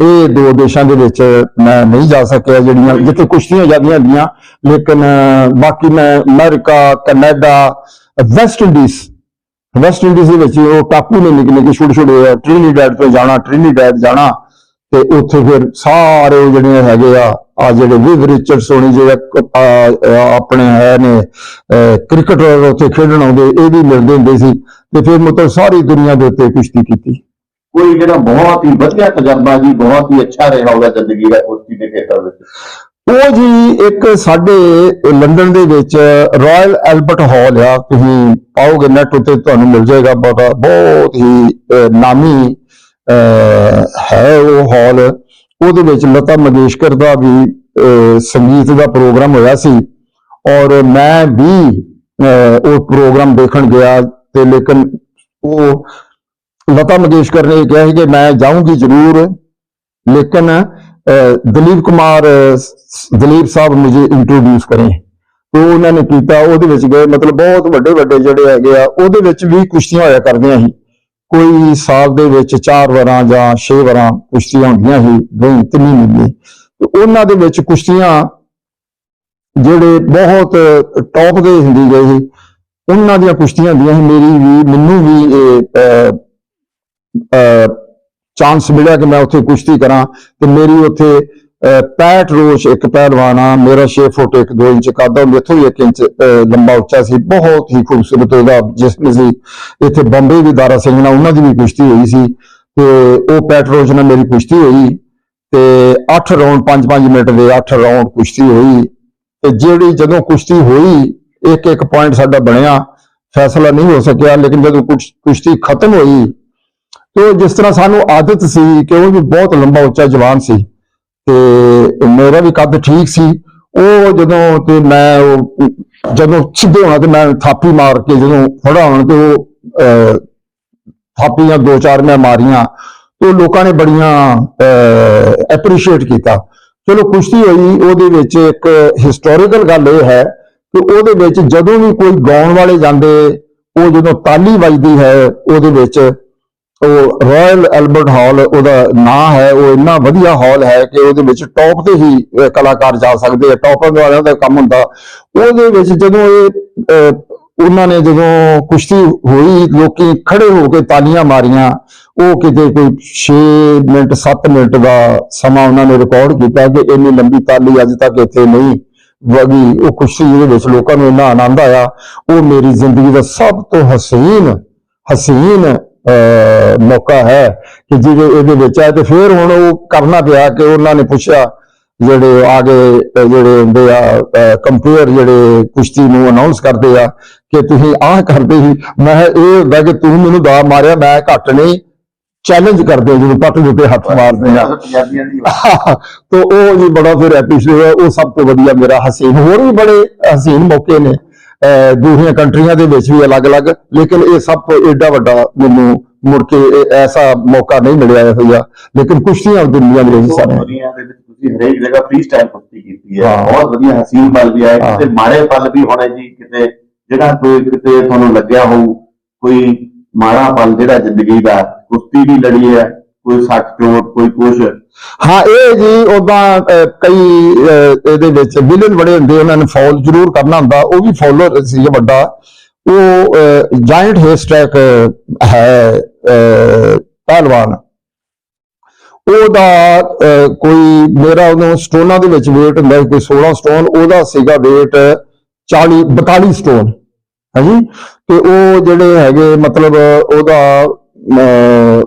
ਇਹ ਦੋ ਦੇਸ਼ਾਂ ਦੇ ਵਿੱਚ ਮੈਂ ਨਹੀਂ ਜਾ ਸਕਿਆ ਜਿਹੜੀਆਂ, ਜਿੱਥੇ ਕੁਸ਼ਤੀਆਂ ਜਾਂਦੀਆਂ ਹੁੰਦੀਆਂ, ਲੇਕਿਨ ਬਾਕੀ ਮੈਂ America, Canada, West Indies West Indies ਦੇ ਵਿੱਚ ਉਹ ਟਾਪੂ ਨੇ ਨਿੱਕੇ ਨਿੱਕੇ ਛੋਟੇ ਛੋਟੇ ਟ੍ਰਿਨੀਡੈਡ ਤੋਂ ਜਾਣਾ ਟ੍ਰਿਨੀਡੈਡ ਜਾਣਾ, ਤੇ ਉੱਥੇ ਫਿਰ ਸਾਰੇ ਜਿਹੜੇ ਹੈਗੇ ਆ ਆ ਜਿਹੜੇ ਵਿਵ ਰਿਚਰਡਸ ਹੋਣੀ ਜਿਹੜੇ ਆਪਣੇ ਹੈ ਨੇ ਕ੍ਰਿਕਟਰ ਉੱਥੇ ਖੇਡਣ ਆਉਂਦੇ ਇਹ ਵੀ ਮਿਲਦੇ ਹੁੰਦੇ ਸੀ ਤੇ ਫਿਰ ਮਤਲਬ ਸਾਰੀ ਦੁਨੀਆ ਦੇ ਉੱਤੇ ਕੁਸ਼ਤੀ ਕੀਤੀ। ਕੋਈ ਜਿਹੜਾ ਬਹੁਤ ਹੀ ਵਧੀਆ ਤਜਰਬਾ ਜੀ ਬਹੁਤ ਹੀ ਅੱਛਾ ਰਿਹਾ ਹੋਗਾ ਜ਼ਿੰਦਗੀ ਦਾ ਕੁਸ਼ਤੀ ਦੇ ਖੇਤਰ ਵਿੱਚ। ਉਹ ਜੀ ਇੱਕ ਸਾਡੇ ਲੰਡਨ ਦੇ ਵਿੱਚ ਰਾਇਲ ਐਲਬਰਟ ਹਾਲ ਆ ਤੁਸੀਂ ਪਾਓਗੇ ਨੈਟ ਉੱਤੇ ਤੁਹਾਨੂੰ ਮਿਲ ਜਾਏਗਾ ਬੜਾ ਬਹੁਤ ਹੀ ਨਾਮੀ ਹੈ ਉਹ ਹਾਲ ਉਹਦੇ ਵਿੱਚ ਲਤਾ ਮੰਗੇਸ਼ਕਰ ਦਾ ਵੀ ਸੰਗੀਤ ਦਾ ਪ੍ਰੋਗਰਾਮ ਹੋਇਆ ਸੀ। ਔਰ ਮੈਂ ਵੀ ਉਹ ਪ੍ਰੋਗਰਾਮ ਦੇਖਣ ਗਿਆ ਤੇ ਲੇਕਿਨ ਉਹ ਲਤਾ ਮੰਗੇਸ਼ਕਰ ਨੇ ਕਿਹਾ ਕਿ ਮੈਂ ਜਾਊਂਗੀ ਜ਼ਰੂਰ। ਲੇਕਿਨ ਦਲੀਪ ਕੁਮਾਰ ਦਲੀਪ ਸਾਹਿਬ ਮੈਨੂੰ ਇੰਟਰੋਡਿਊਸ ਕਰੇ। ਤੇ ਉਹਨਾਂ ਨੇ ਕੀਤਾ। ਉਹਦੇ ਵਿੱਚ ਗਏ। ਮਤਲਬ ਬਹੁਤ ਵੱਡੇ ਵੱਡੇ ਜਿਹੜੇ ਹੈਗੇ ਆ, ਉਹਦੇ ਵਿੱਚ ਵੀ ਕੁਸ਼ਤੀਆਂ ਹੋਇਆ ਕਰਦੀਆਂ ਸੀ। ਕੋਈ ਸਾਲ ਦੇ ਵਿੱਚ ਚਾਰ ਵਾਰਾਂ ਜਾਂ ਛੇ ਵਾਰਾਂ ਕੁਸ਼ਤੀਆਂ ਹੁੰਦੀਆਂ ਸੀ ਨਹੀਂ ਤਿੰਨੀ ਮਹੀਨੇ ਤੇ ਉਹਨਾਂ ਦੇ ਵਿੱਚ ਕੁਸ਼ਤੀਆਂ ਜਿਹੜੇ ਬਹੁਤ ਟੌਪ ਦੇ ਹੁੰਦੀ ਗਏ ਸੀ ਉਹਨਾਂ ਦੀਆਂ ਕੁਸ਼ਤੀਆਂ ਹੁੰਦੀਆਂ ਸੀ। ਮੇਰੀ ਵੀ ਮੈਨੂੰ ਵੀ ਇਹ ਅ, ਅ, ਚਾਂਸ ਮਿਲਿਆ ਕਿ ਮੈਂ ਉੱਥੇ ਕੁਸ਼ਤੀ ਕਰਾਂ ਤੇ ਮੇਰੀ ਉੱਥੇ ਅਹ, ਪੈਟ ਰੋਚ ਇੱਕ ਪਹਿਲਵਾਨ ਆ ਮੇਰਾ 6 ਫੁੱਟ 1 2 ਇੰਚ ਕੱਦ ਉਹ ਮੇਥੋਂ ਵੀ 1 ਇੰਚ ਅਹ, ਲੰਬਾ ਉੱਚਾ ਸੀ ਬਹੁਤ ਹੀ ਖੂਬਸੂਰਤ ਉਹਦਾ ਜਿਸਮ ਸੀ ਇੱਥੇ ਬੰਬੇ ਵੀ ਦਾਰਾ ਸਿੰਘ ਨਾਲ ਉਹਨਾਂ ਦੀ ਵੀ ਕੁਸ਼ਤੀ ਹੋਈ ਸੀ ਤੇ ਉਹ ਪੈਟ ਰੋਚ ਨਾਲ ਮੇਰੀ ਕੁਸ਼ਤੀ ਹੋਈ ਤੇ 8 ਰਾਉਂਡ 5-5 ਮਿੰਟ ਦੇ 8 ਰਾਉਂਡ ਕੁਸ਼ਤੀ ਹੋਈ ਤੇ ਜਿਹੜੀ ਜਦੋਂ ਕੁਸ਼ਤੀ ਹੋਈ ਇੱਕ ਇੱਕ ਪੁਆਇੰਟ ਸਾਡਾ ਬਣਿਆ ਫੈਸਲਾ ਨਹੀਂ ਹੋ ਸਕਿਆ ਲੇਕਿਨ ਜਦੋਂ ਕੁਸ਼- ਕੁਸ਼ਤੀ ਖਤਮ ਹੋਈ ਤੇ ਜਿਸ ਤਰ੍ਹਾਂ ਸਾਨੂੰ ਆਦਤ ਸੀ ਕਿ ਉਹ ਵੀ ਬਹੁਤ ਲੰਬਾ ਉੱਚਾ ਜਵਾਨ ਸੀ ਤੇ ਮੇਰਾ ਵੀ ਕੱਦ ਠੀਕ ਸੀ। ਉਹ ਜਦੋਂ ਤੇ ਮੈਂ ਉਹ ਜਦੋਂ ਸਿੱਧੇ ਹੋਣਾ ਤੇ ਮੈਂ ਥਾਪੀ ਮਾਰ ਕੇ ਜਦੋਂ ਖੜਾ ਹੋਣਾ ਤੇ ਉਹ ਥਾਪੀਆਂ ਦੋ ਚਾਰ ਮੈਂ ਮਾਰੀਆਂ ਤੇ ਉਹ ਲੋਕਾਂ ਨੇ ਬੜੀਆਂ ਐਪਰੀਸ਼ੀਏਟ ਕੀਤਾ। ਚਲੋ ਕੁਸ਼ਤੀ ਹੋਈ, ਉਹਦੇ ਵਿੱਚ ਇੱਕ ਹਿਸਟੋਰੀਕਲ ਗੱਲ ਇਹ ਹੈ ਕਿ ਉਹਦੇ ਵਿੱਚ ਜਦੋਂ ਵੀ ਕੋਈ ਗਾਉਣ ਵਾਲੇ ਜਾਂਦੇ, ਉਹ ਜਦੋਂ ਤਾਲੀ ਵੱਜਦੀ ਹੈ, ਉਹਦੇ ਵਿੱਚ ਉਹ ਰਾਇਲ ਐਲਬਰਟ ਹਾਲ ਉਹਦਾ ਨਾਂ ਹੈ, ਉਹ ਇੰਨਾ ਵਧੀਆ ਹਾਲ ਹੈ ਕਿ ਉਹਦੇ ਵਿੱਚ ਟੌਪ ਤੇ ਹੀ ਕਲਾਕਾਰ ਜਾ ਸਕਦੇ ਆ ਟੌਪ ਵਾਲਿਆਂ ਦਾ ਕੰਮ ਹੁੰਦਾ। ਉਹਦੇ ਵਿੱਚ ਜਦੋਂ ਇਹ ਉਹਨਾਂ ਨੇ ਜਦੋਂ ਕੁਸ਼ਤੀ ਹੋਈ, ਲੋਕੀ ਖੜੇ ਹੋ ਕੇ ਤਾਲੀਆਂ ਮਾਰੀਆਂ, ਉਹ ਕਿਤੇ ਕੋਈ 6 ਮਿੰਟ 7 ਮਿੰਟ ਦਾ ਸਮਾਂ ਉਹਨਾਂ ਨੇ ਰਿਕਾਰਡ ਕੀਤਾ ਕਿ ਇੰਨੀ ਲੰਬੀ ਤਾਲੀ ਅੱਜ ਤੱਕ ਇੱਥੇ ਨਹੀਂ ਵਗੀ। ਉਹ ਕੁਸ਼ਤੀ ਦੇ ਵਿੱਚ ਲੋਕਾਂ ਨੂੰ ਇੰਨਾ ਆਨੰਦ ਆਇਆ, ਉਹ ਮੇਰੀ ਜ਼ਿੰਦਗੀ ਦਾ ਸਭ ਤੋਂ ਹਸੀਨ ਹਸੀਨ ਮੌਕਾ ਹੈ ਕਿ ਜਿਹਦੇ ਇਹਦੇ ਵਿੱਚ ਹੈ ਤੇ ਫਿਰ ਹੁਣ ਉਹ ਕਰਨਾ ਪਿਆ ਕਿ ਉਹਨਾਂ ਨੇ ਪੁੱਛਿਆ ਜਿਹੜੇ ਆਗੇ ਜਿਹੜੇ ਹੁੰਦੇ ਆ ਕੰਪੇਅਰ ਜਿਹੜੇ ਕੁਸ਼ਤੀ ਨੂੰ ਅਨਾਉਂਸ ਕਰਦੇ ਆ ਕਿ ਤੁਸੀਂ ਆਹ ਕਰਦੇ ਹੀ ਮੈਂ ਇਹ ਹੁੰਦਾ ਕਿ ਤੂੰ ਮੈਨੂੰ ਦਾ ਮਾਰਿਆ ਮੈਂ ਘੱਟ ਨਹੀਂ ਚੈਲੰਜ ਕਰਦੇ ਆ, ਜਦੋਂ ਪੱਟ ਦੇ ਉੱਤੇ ਹੱਥ ਮਾਰਦੇ ਆ। ਤੋ ਉਹ ਜੀ ਬੜਾ ਫਿਰ ਐਪਰੀਸ਼ੀਏਟ ਹੋਇਆ ਉਹ ਸਭ ਤੋਂ ਵਧੀਆ ਮੇਰਾ ਹਸੀਨ ਹੋਰ ਵੀ ਬੜੇ ਹਸੀਨ ਮੌਕੇ ਨੇ। ਦੂਸਰੀਆਂ ਕੰਟਰੀਆਂ ਦੇ ਵਿੱਚ ਵੀ ਅਲੱਗ-ਅਲੱਗ ਲੇਕਿਨ ਇਹ ਸਭ ਤੋਂ ਏਡਾ ਵੱਡਾ ਮੈਨੂੰ ਮੁੜ ਕੇ ਐਸਾ ਮੌਕਾ ਨਹੀਂ ਮਿਲਿਆ ਹੋਇਆ ਲੇਕਿਨ ਕੁਸ਼ਤੀਆਂ ਦੁਨੀਆ ਦੇ ਵਿੱਚ ਸਾਰੇ ਦੁਨੀਆ ਦੇ ਵਿੱਚ ਤੁਸੀਂ ਹਰੇਕ ਜਗ੍ਹਾ ਫ੍ਰੀ ਸਟਾਈਲ ਕੁਸ਼ਤੀ ਕੀਤੀ ਹੈ। ਬਹੁਤ ਵਧੀਆ ਹਸੀਨ ਪਲ ਵੀ ਆਏ। ਕਿਤੇ ਮਾੜੇ ਪਲ ਵੀ ਹੋਣੇ ਜੀ ਕਿਤੇ ਜਿਹੜਾ ਕੋਈ ਕਿਤੇ ਤੁਹਾਨੂੰ ਲੱਗਿਆ ਹੋਊ ਕੋਈ ਮਾੜਾ ਪਲ ਜਿਹੜਾ ਜ਼ਿੰਦਗੀ ਦਾ ਕੁਸ਼ਤੀ ਵੀ ਲੜੀ ਹੈ। ਕੋਈ ਸੱਟ ਚੋਟ ਕੋਈ ਕੁਛ? ਹਾਂ ਇਹ ਜੀ ਉਦਾਂ ਕਈ ਇਹਦੇ ਵਿੱਚ ਵਿਲਨ ਬੜੇ ਹੁੰਦੇ ਉਹਨਾਂ ਨੇ ਫਾਲ ਜ਼ਰੂਰ ਕਰਨਾ ਹੁੰਦਾ ਉਹ ਵੀ ਫਾਲੋਅਰ ਸੀ ਵੱਡਾ। ਉਹ ਜਾਇੰਟ ਹੇਸਟੈਕ ਹੈ ਪਹਿਲਵਾਨ। ਉਹਦਾ ਅਹ, ਕੋਈ ਮੇਰਾ ਉਦੋਂ ਸਟੋਨਾਂ ਦੇ ਵਿੱਚ weight ਹੁੰਦਾ ਕੋਈ 16 ਸਟੋਨ ਉਹਦਾ ਸੀਗਾ weight 40 42 ਸਟੋਨ ਹਾਂਜੀ? ਤੇ ਉਹ ਜਿਹੜੇ ਹੈਗੇ ਮਤਲਬ ਉਹਦਾ ਅਹ,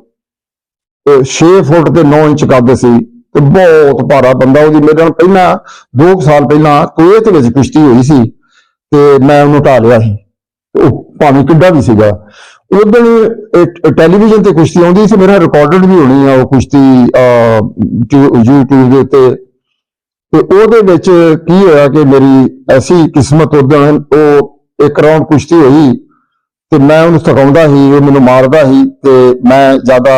6 ਫੁੱਟ ਤੇ 9 ਇੰਚ ਕੱਦ ਸੀ ਤੇ ਬਹੁਤ ਭਾਰਾ ਬੰਦਾ ਉਹਦੀ ਮੇਰੇ ਨਾਲ ਪਹਿਲਾਂ 2 ਸਾਲ ਪਹਿਲਾਂ ਕੁਵੈਤ ਵਿੱਚ ਕੁਸ਼ਤੀ ਹੋਈ ਸੀ ਤੇ ਮੈਂ ਉਹਨੂੰ ਢਾ ਲਿਆ ਸੀ। ਉਹ ਭਾਵੇਂ ਕਿੱਡਾ ਵੀ ਸੀਗਾ। ਉਦੋਂ ਟੈਲੀਵਿਜ਼ਨ ਤੇ ਕੁਸ਼ਤੀ ਆਉਂਦੀ ਸੀ, ਮੇਰਾ ਰਿਕਾਰਡਡ ਵੀ ਹੋਣੀ ਆ ਉਹ ਕੁਸ਼ਤੀ YouTube ਦੇ ਉੱਤੇ। ਤੇ ਉਹਦੇ ਵਿੱਚ ਕੀ ਹੋਇਆ ਕਿ ਮੇਰੀ ਐਸੀ ਕਿਸਮਤ ਉਦੋਂ ਉਹ ਇੱਕ ਰਾਉਂਡ ਕੁਸ਼ਤੀ ਹੋਈ ਤੇ ਮੈਂ ਉਹਨੂੰ ਥਕਾਉਂਦਾ ਸੀ, ਉਹ ਮੈਨੂੰ ਮਾਰਦਾ ਸੀ ਤੇ ਮੈਂ ਜ਼ਿਆਦਾ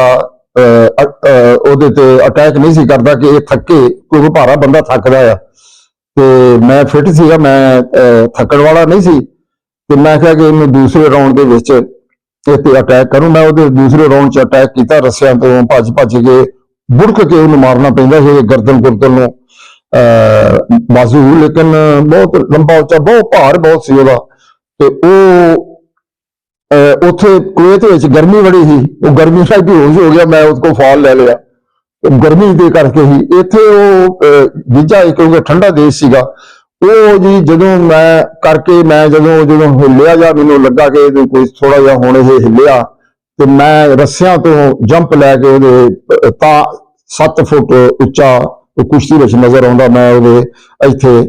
ਉਹਦੇ ਤੇ ਅਟੈਕ ਨਹੀਂ ਸੀ ਕਰਦਾ ਕਿ ਇਹ ਥੱਕੇ ਕਿਉਂਕਿ ਭਾਰਾ ਬੰਦਾ ਥੱਕਦਾ ਆ। ਤੇ ਮੈਂ ਫਿੱਟ ਸੀਗਾ, ਮੈਂ ਥੱਕਣ ਵਾਲਾ ਨਹੀਂ ਸੀ। ਤੇ ਮੈਂ ਕਿਹਾ ਕਿ ਇਹਨੂੰ ਦੂਸਰੇ ਰਾਉਂਡ ਦੇ ਵਿੱਚ ਇਹ ਤੇ ਅਟੈਕ ਕਰੂੰ। ਮੈਂ ਉਹਦੇ ਦੂਸਰੇ ਰਾਉਂਡ 'ਚ ਅਟੈਕ ਕੀਤਾ, ਰੱਸਿਆਂ ਤੋਂ ਭੱਜ ਭੱਜ ਕੇ ਬੁੜਕ ਕੇ ਉਹਨੂੰ ਮਾਰਨਾ ਪੈਂਦਾ ਸੀ ਗਰਦਨ ਗੁਰਦਨ ਨੂੰ। ਅਹ, ਬਾਜ਼ੂ, ਲੇਕਿਨ ਬਹੁਤ ਲੰਬਾ ਉੱਚਾ, ਬਹੁਤ ਭਾਰ ਬਹੁਤ ਸੀ ਉਹਦਾ। ਤੇ ਉਹ ਉੱਥੇ ਕੁਵੈਤ ਵਿੱਚ ਗਰਮੀ ਬੜੀ ਸੀ ਉਹ ਗਰਮੀ ਨਾਲ ਬੇਹੋਸ਼ ਹੋ ਗਿਆ ਮੈਂ ਉਸ ਕੋਲ ਫਾਲ ਲੈ ਲਿਆ। ਗਰਮੀ ਦੇ ਕਰਕੇ ਹੀ ਇੱਥੇ ਉਹ ਅਹ, ਕਿਉਂਕਿ ਠੰਡਾ ਦੇਸ਼ ਸੀਗਾ ਉਹ ਜੀ ਜਦੋਂ ਮੈਂ ਕਰਕੇ ਮੈਂ ਜਦੋਂ ਜਦੋਂ ਹਿੱਲਿਆ ਜਾਂ ਮੈਨੂੰ ਲੱਗਾ ਕਿ ਇਹਦੇ ਕੋਈ ਥੋੜਾ ਜਿਹਾ ਹੁਣ ਇਹ ਹਿੱਲਿਆ ਤੇ ਮੈਂ ਰੱਸਿਆਂ ਤੋਂ ਜੰਪ ਲੈ ਕੇ ਉਹਦੇ ਤਾਂ 7 ਫੁੱਟ ਉੱਚਾ ਕੁਸ਼ਤੀ ਵਿੱਚ ਨਜ਼ਰ ਆਉਂਦਾ ਮੈਂ ਉਹਦੇ ਇੱਥੇ